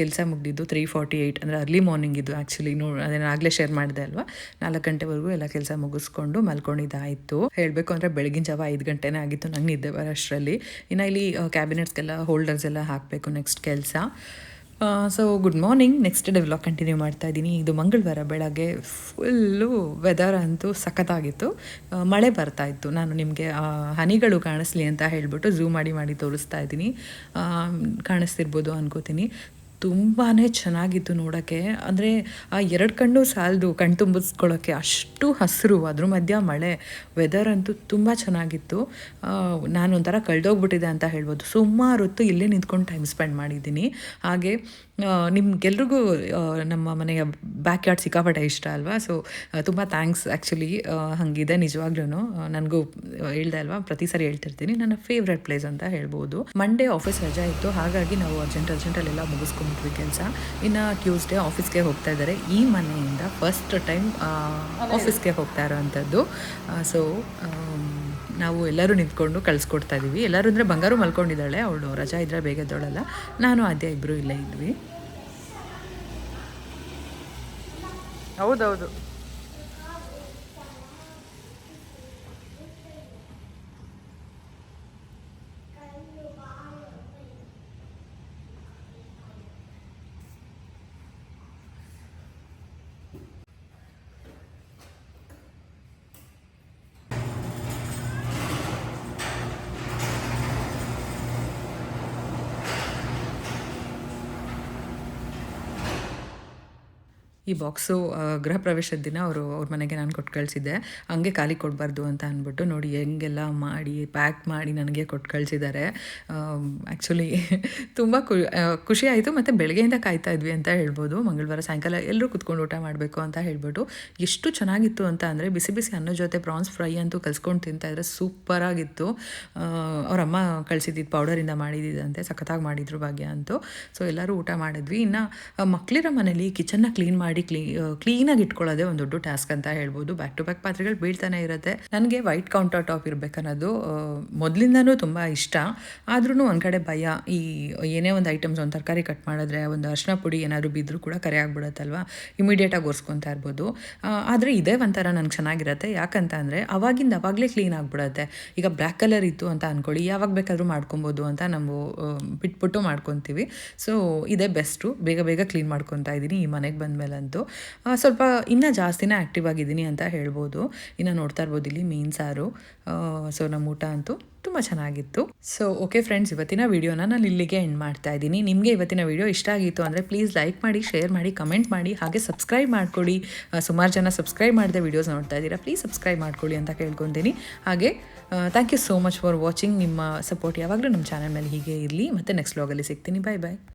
ಕೆಲಸ ಮುಗಿದಿದ್ದು ತ್ರೀ ಫಾರ್ಟಿ ಏಯ್ಟ್ ಅಂದರೆ ಅರ್ಲಿ ಮಾರ್ನಿಂಗ್ ಇದು ಆ್ಯಕ್ಚುಲಿ ನೋ ನಾನು ಆಗಲೇ ಶೇರ್ ಮಾಡಿದೆ ಅಲ್ವಾ? ನಾಲ್ಕು ಗಂಟೆವರೆಗೂ ಎಲ್ಲ ಕೆಲಸ ಮುಗಿಸ್ಕೊಂಡು ಮಲ್ಕೊಂಡಿದ್ದಾಯಿತು. ಹೇಳಬೇಕು ಅಂದರೆ ಬೆಳಗಿನ ಜಾವ ಐದು ಗಂಟೆನೇ ಆಗಿತ್ತು, ನಂಗೆ ನಿದ್ದೆ ಬರೋಷ್ಟರಲ್ಲಿ ಇನ್ನು ಇಲ್ಲಿ ಕ್ಯಾಬಿನೆಟ್ಸ್ಗೆಲ್ಲ ಹೋಲ್ಡರ್ಸ್ ಎಲ್ಲ ಹಾಕಬೇಕು ನೆಕ್ಸ್ಟ್ ಕೆಲಸ. So good morning next day vlog continue ಮಾಡ್ತಾ ಇದ್ದೀನಿ. ಇದು ಮಂಗಳವಾರ ಬೆಳಗ್ಗೆ ಫುಲ್ಲು ವೆದರ್ ಅಂತೂ ಸಖತ್ತಾಗಿತ್ತು. ಮಳೆ ಬರ್ತಾ ಇತ್ತು. ನಾನು ನಿಮಗೆ ಹನಿಗಳು ಕಾಣಿಸ್ಲಿ ಅಂತ ಹೇಳಿಬಿಟ್ಟು ಝೂಮ್ ಮಾಡಿ ಮಾಡಿ ತೋರಿಸ್ತಾ ಇದ್ದೀನಿ. ಕಾಣಿಸ್ತಿರ್ಬೋದು ಅನ್ಕೋತೀನಿ. ತುಂಬಾ ಚೆನ್ನಾಗಿತ್ತು ನೋಡೋಕ್ಕೆ. ಅಂದರೆ ಆ ಎರಡು ಕಣ್ಣು ಸಾಲದು ಕಣ್ಣು ತುಂಬಿಸ್ಕೊಳ್ಳೋಕ್ಕೆ ಅಷ್ಟು ಹಸಿರು, ಅದ್ರ ಮಧ್ಯ ಮಳೆ ವೆದರ್ ಅಂತೂ ತುಂಬ ಚೆನ್ನಾಗಿತ್ತು. ನಾನೊಂಥರ ಕಳೆದೋಗ್ಬಿಟ್ಟಿದೆ ಅಂತ ಹೇಳ್ಬೋದು. ಸುಮಾರು ಹೊತ್ತು ಇಲ್ಲೇ ನಿಂತ್ಕೊಂಡು ಟೈಮ್ ಸ್ಪೆಂಡ್ ಮಾಡಿದ್ದೀನಿ. ಹಾಗೆ ನಿಮ್ಗೆಲ್ರಿಗೂ ನಮ್ಮ ಮನೆಯ ಬ್ಯಾಕ್ ಯಾರ್ಡ್ ಸಿಕ್ಕಾಪಟ್ಟೆ ಇಷ್ಟ ಅಲ್ವಾ? ಸೊ ತುಂಬ ಥ್ಯಾಂಕ್ಸ್ ಆ್ಯಕ್ಚುಲಿ ಹಾಗಿದೆ ನಿಜವಾಗ್ಲೂ ನನಗೂ ಹೇಳ್ದೆ ಅಲ್ವಾ? ಪ್ರತಿ ಸಾರಿ ಹೇಳ್ತಿರ್ತೀನಿ. ನನ್ನ ಫೇವ್ರೆಟ್ ಪ್ಲೇಸ್ ಅಂತ ಹೇಳ್ಬೋದು. ಮಂಡೇ ಆಫೀಸ್ ರಜಾ ಇತ್ತು. ಹಾಗಾಗಿ ನಾವು ಅರ್ಜೆಂಟ್ ಅರ್ಜೆಂಟಲ್ಲೆಲ್ಲ ಮುಗಿಸ್ಕೊಂಡ್ಬಿಟ್ವಿ ಕೆಲಸ. ಇನ್ನು ಟ್ಯೂಸ್ಡೇ ಆಫೀಸ್ಗೆ ಹೋಗ್ತಾ ಇದ್ದಾರೆ ಈ ಮನೆಯಿಂದ ಫಸ್ಟ್ ಟೈಮ್ ಆಫೀಸ್ಗೆ ಹೋಗ್ತಾ ಇರೋವಂಥದ್ದು ಸೊ ನಾವು ಎಲ್ಲರೂ ನಿಂತ್ಕೊಂಡು ಕಳಿಸ್ಕೊಡ್ತಾ ಇದ್ದೀವಿ ಎಲ್ಲರೂ ಅಂದರೆ ಬಂಗಾರು ಮಲ್ಕೊಂಡಿದ್ದಾಳೆ, ಅವಳು ರಜಾ ಇದ್ದರೆ ಬೇಗ ಎದ್ದೋಳಲ್ಲ. ನಾನು ಅದೇ ಇಬ್ಬರು ಇಲ್ಲೇ ಇದ್ವಿ. ಹೌದೌದು. ಈ ಬಾಕ್ಸು ಗೃಹ ಪ್ರವೇಶದ ದಿನ ಅವರು ಅವ್ರ ಮನೆಗೆ ನಾನು ಕೊಟ್ಟು ಕಳಿಸಿದ್ದೆ. ಹಂಗೆ ಖಾಲಿ ಕೊಡಬಾರ್ದು ಅಂತ ಅಂದ್ಬಿಟ್ಟು ನೋಡಿ ಹೆಂಗೆಲ್ಲ ಮಾಡಿ ಪ್ಯಾಕ್ ಮಾಡಿ ನನಗೆ ಕೊಟ್ಟು ಕಳಿಸಿದ್ದಾರೆ ಆ್ಯಕ್ಚುಲಿ ತುಂಬ ಖುಷಿ ಆಯಿತು ಮತ್ತು ಬೆಳಗ್ಗೆಯಿಂದ ಕಾಯ್ತಾ ಇದ್ವಿ ಅಂತ ಹೇಳ್ಬೋದು. ಮಂಗಳವಾರ ಸಾಯಂಕಾಲ ಎಲ್ಲರೂ ಕುತ್ಕೊಂಡು ಊಟ ಮಾಡಬೇಕು ಅಂತ ಹೇಳ್ಬಿಟ್ಟು ಎಷ್ಟು ಚೆನ್ನಾಗಿತ್ತು ಅಂತ ಅಂದರೆ ಬಿಸಿ ಬಿಸಿ ಅನ್ನೋ ಜೊತೆ ಪ್ರಾನ್ಸ್ ಫ್ರೈ ಅಂತೂ ಕಲ್ಸ್ಕೊಂಡು ತಿಂತಾಯಿದ್ರೆ ಸೂಪರಾಗಿತ್ತು ಅವರಮ್ಮ ಅಮ್ಮ ಕಳಿಸಿದ್ದಿದ್ದು ಪೌಡರಿಂದ ಮಾಡಿದ್ದಂತೆ ಸಖತ್ತಾಗಿ ಮಾಡಿದ್ರು ಭಾಗ್ಯ ಅಂತೂ. ಸೊ ಎಲ್ಲರೂ ಊಟ ಮಾಡಿದ್ವಿ. ಇನ್ನು ಮಕ್ಕಳಿರೋ ಮನೇಲಿ ಕಿಚನ್ನ ಕ್ಲೀನ್ ಮಾಡಿ ಕ್ಲೀ ಕ್ಲೀನಾಗಿ ಇಟ್ಕೊಳ್ಳೋದೇ ಒಂದು ದೊಡ್ಡ ಟಾಸ್ಕ್ ಅಂತ ಹೇಳ್ಬೋದು. ಬ್ಯಾಕ್ ಟು ಬ್ಯಾಕ್ ಪಾತ್ರೆಗಳು ಬೀಳ್ತಾನೆ ಇರುತ್ತೆ. ನನಗೆ ವೈಟ್ ಕೌಂಟರ್ ಟಾಪ್ ಇರಬೇಕನ್ನೋದು ಮೊದಲಿಂದನೂ ತುಂಬ ಇಷ್ಟ. ಆದ್ರೂ ಒಂದು ಕಡೆ ಭಯ. ಈ, ಏನೇ ಒಂದು ಐಟಮ್ಸ್ ಒಂದು ತರಕಾರಿ ಕಟ್ ಮಾಡಿದ್ರೆ, ಒಂದು ಅರಿಶಿನ ಪುಡಿ ಏನಾದರೂ ಬಿದ್ದರೂ ಕೂಡ ಕರೆ ಆಗ್ಬಿಡುತ್ತಲ್ವ? ಇಮಿಡಿಯೇಟಾಗಿ ಒರೆಸ್ಕೊತಾ ಇರ್ಬೋದು. ಆದರೆ ಇದೇ ಒಂಥರ ನನಗೆ ಚೆನ್ನಾಗಿರುತ್ತೆ. ಯಾಕಂತ ಅಂದರೆ, ಅವಾಗಿಂದ ಅವಾಗಲೇ ಕ್ಲೀನ್ ಆಗಿಬಿಡುತ್ತೆ. ಈಗ ಬ್ಲ್ಯಾಕ್ ಕಲರ್ ಇತ್ತು ಅಂತ ಅಂದ್ಕೊಳ್ಳಿ ಯಾವಾಗ ಬೇಕಾದರೂ ಮಾಡ್ಕೊಬೋದು ಅಂತ ನಾವು ಬಿಟ್ಬಿಟ್ಟು ಮಾಡ್ಕೊತೀವಿ. ಸೊ ಇದೇ ಬೆಸ್ಟು ಬೇಗ ಬೇಗ ಕ್ಲೀನ್ ಮಾಡ್ಕೊತಾ ಇದ್ದೀನಿ ಈ ಮನೆಗೆ ಬಂದಮೇಲಂತೂ ಸ್ವಲ್ಪ ಇನ್ನೂ ಜಾಸ್ತಿನೇ ಆ್ಯಕ್ಟಿವ್ ಆಗಿದ್ದೀನಿ ಅಂತ ಹೇಳ್ಬೋದು. ಇನ್ನು ನೋಡ್ತಾ ಇರ್ಬೋದು ಇಲ್ಲಿ ಮೀನು ಸಾರು. ಸೊ ನಮ್ಮ ಊಟ ಅಂತೂ ತುಂಬ ಚೆನ್ನಾಗಿತ್ತು. ಸೊ ಓಕೆ ಫ್ರೆಂಡ್ಸ್ ಇವತ್ತಿನ ವೀಡಿಯೋನ ನಾನು ಇಲ್ಲಿಗೆ ಎಂಡ್ ಮಾಡ್ತಾ ಇದ್ದೀನಿ. ನಿಮಗೆ ಇವತ್ತಿನ ವಿಡಿಯೋ ಇಷ್ಟ ಆಗಿತ್ತು ಅಂದರೆ ಪ್ಲೀಸ್ ಲೈಕ್ ಮಾಡಿ ಶೇರ್ ಮಾಡಿ ಕಮೆಂಟ್ ಮಾಡಿ, ಹಾಗೆ ಸಬ್ಸ್ಕ್ರೈಬ್ ಮಾಡ್ಕೊಳ್ಳಿ ಸುಮಾರು ಜನ ಸಬ್ಸ್ಕ್ರೈಬ್ ಮಾಡಿದೆ ವೀಡಿಯೋಸ್ ನೋಡ್ತಾ ಇದ್ದೀರಾ ಪ್ಲೀಸ್ ಸಬ್ಸ್ಕ್ರೈಬ್ ಮಾಡ್ಕೊಳ್ಳಿ ಅಂತ ಕೇಳ್ಕೊತೀನಿ. ಹಾಗೆ thank you so much for watching ನಿಮ್ಮ ಸಪೋರ್ಟ್ ಯಾವಾಗಲೂ ನಮ್ಮ ಚಾನಲ್ ಮೇಲೆ ಹೀಗೆ ಇರಲಿ. ಮತ್ತು ನೆಕ್ಸ್ಟ್ ವ್ಲಾಗಲ್ಲಿ ಸಿಗ್ತೀನಿ. ಬಾಯ್ ಬಾಯ್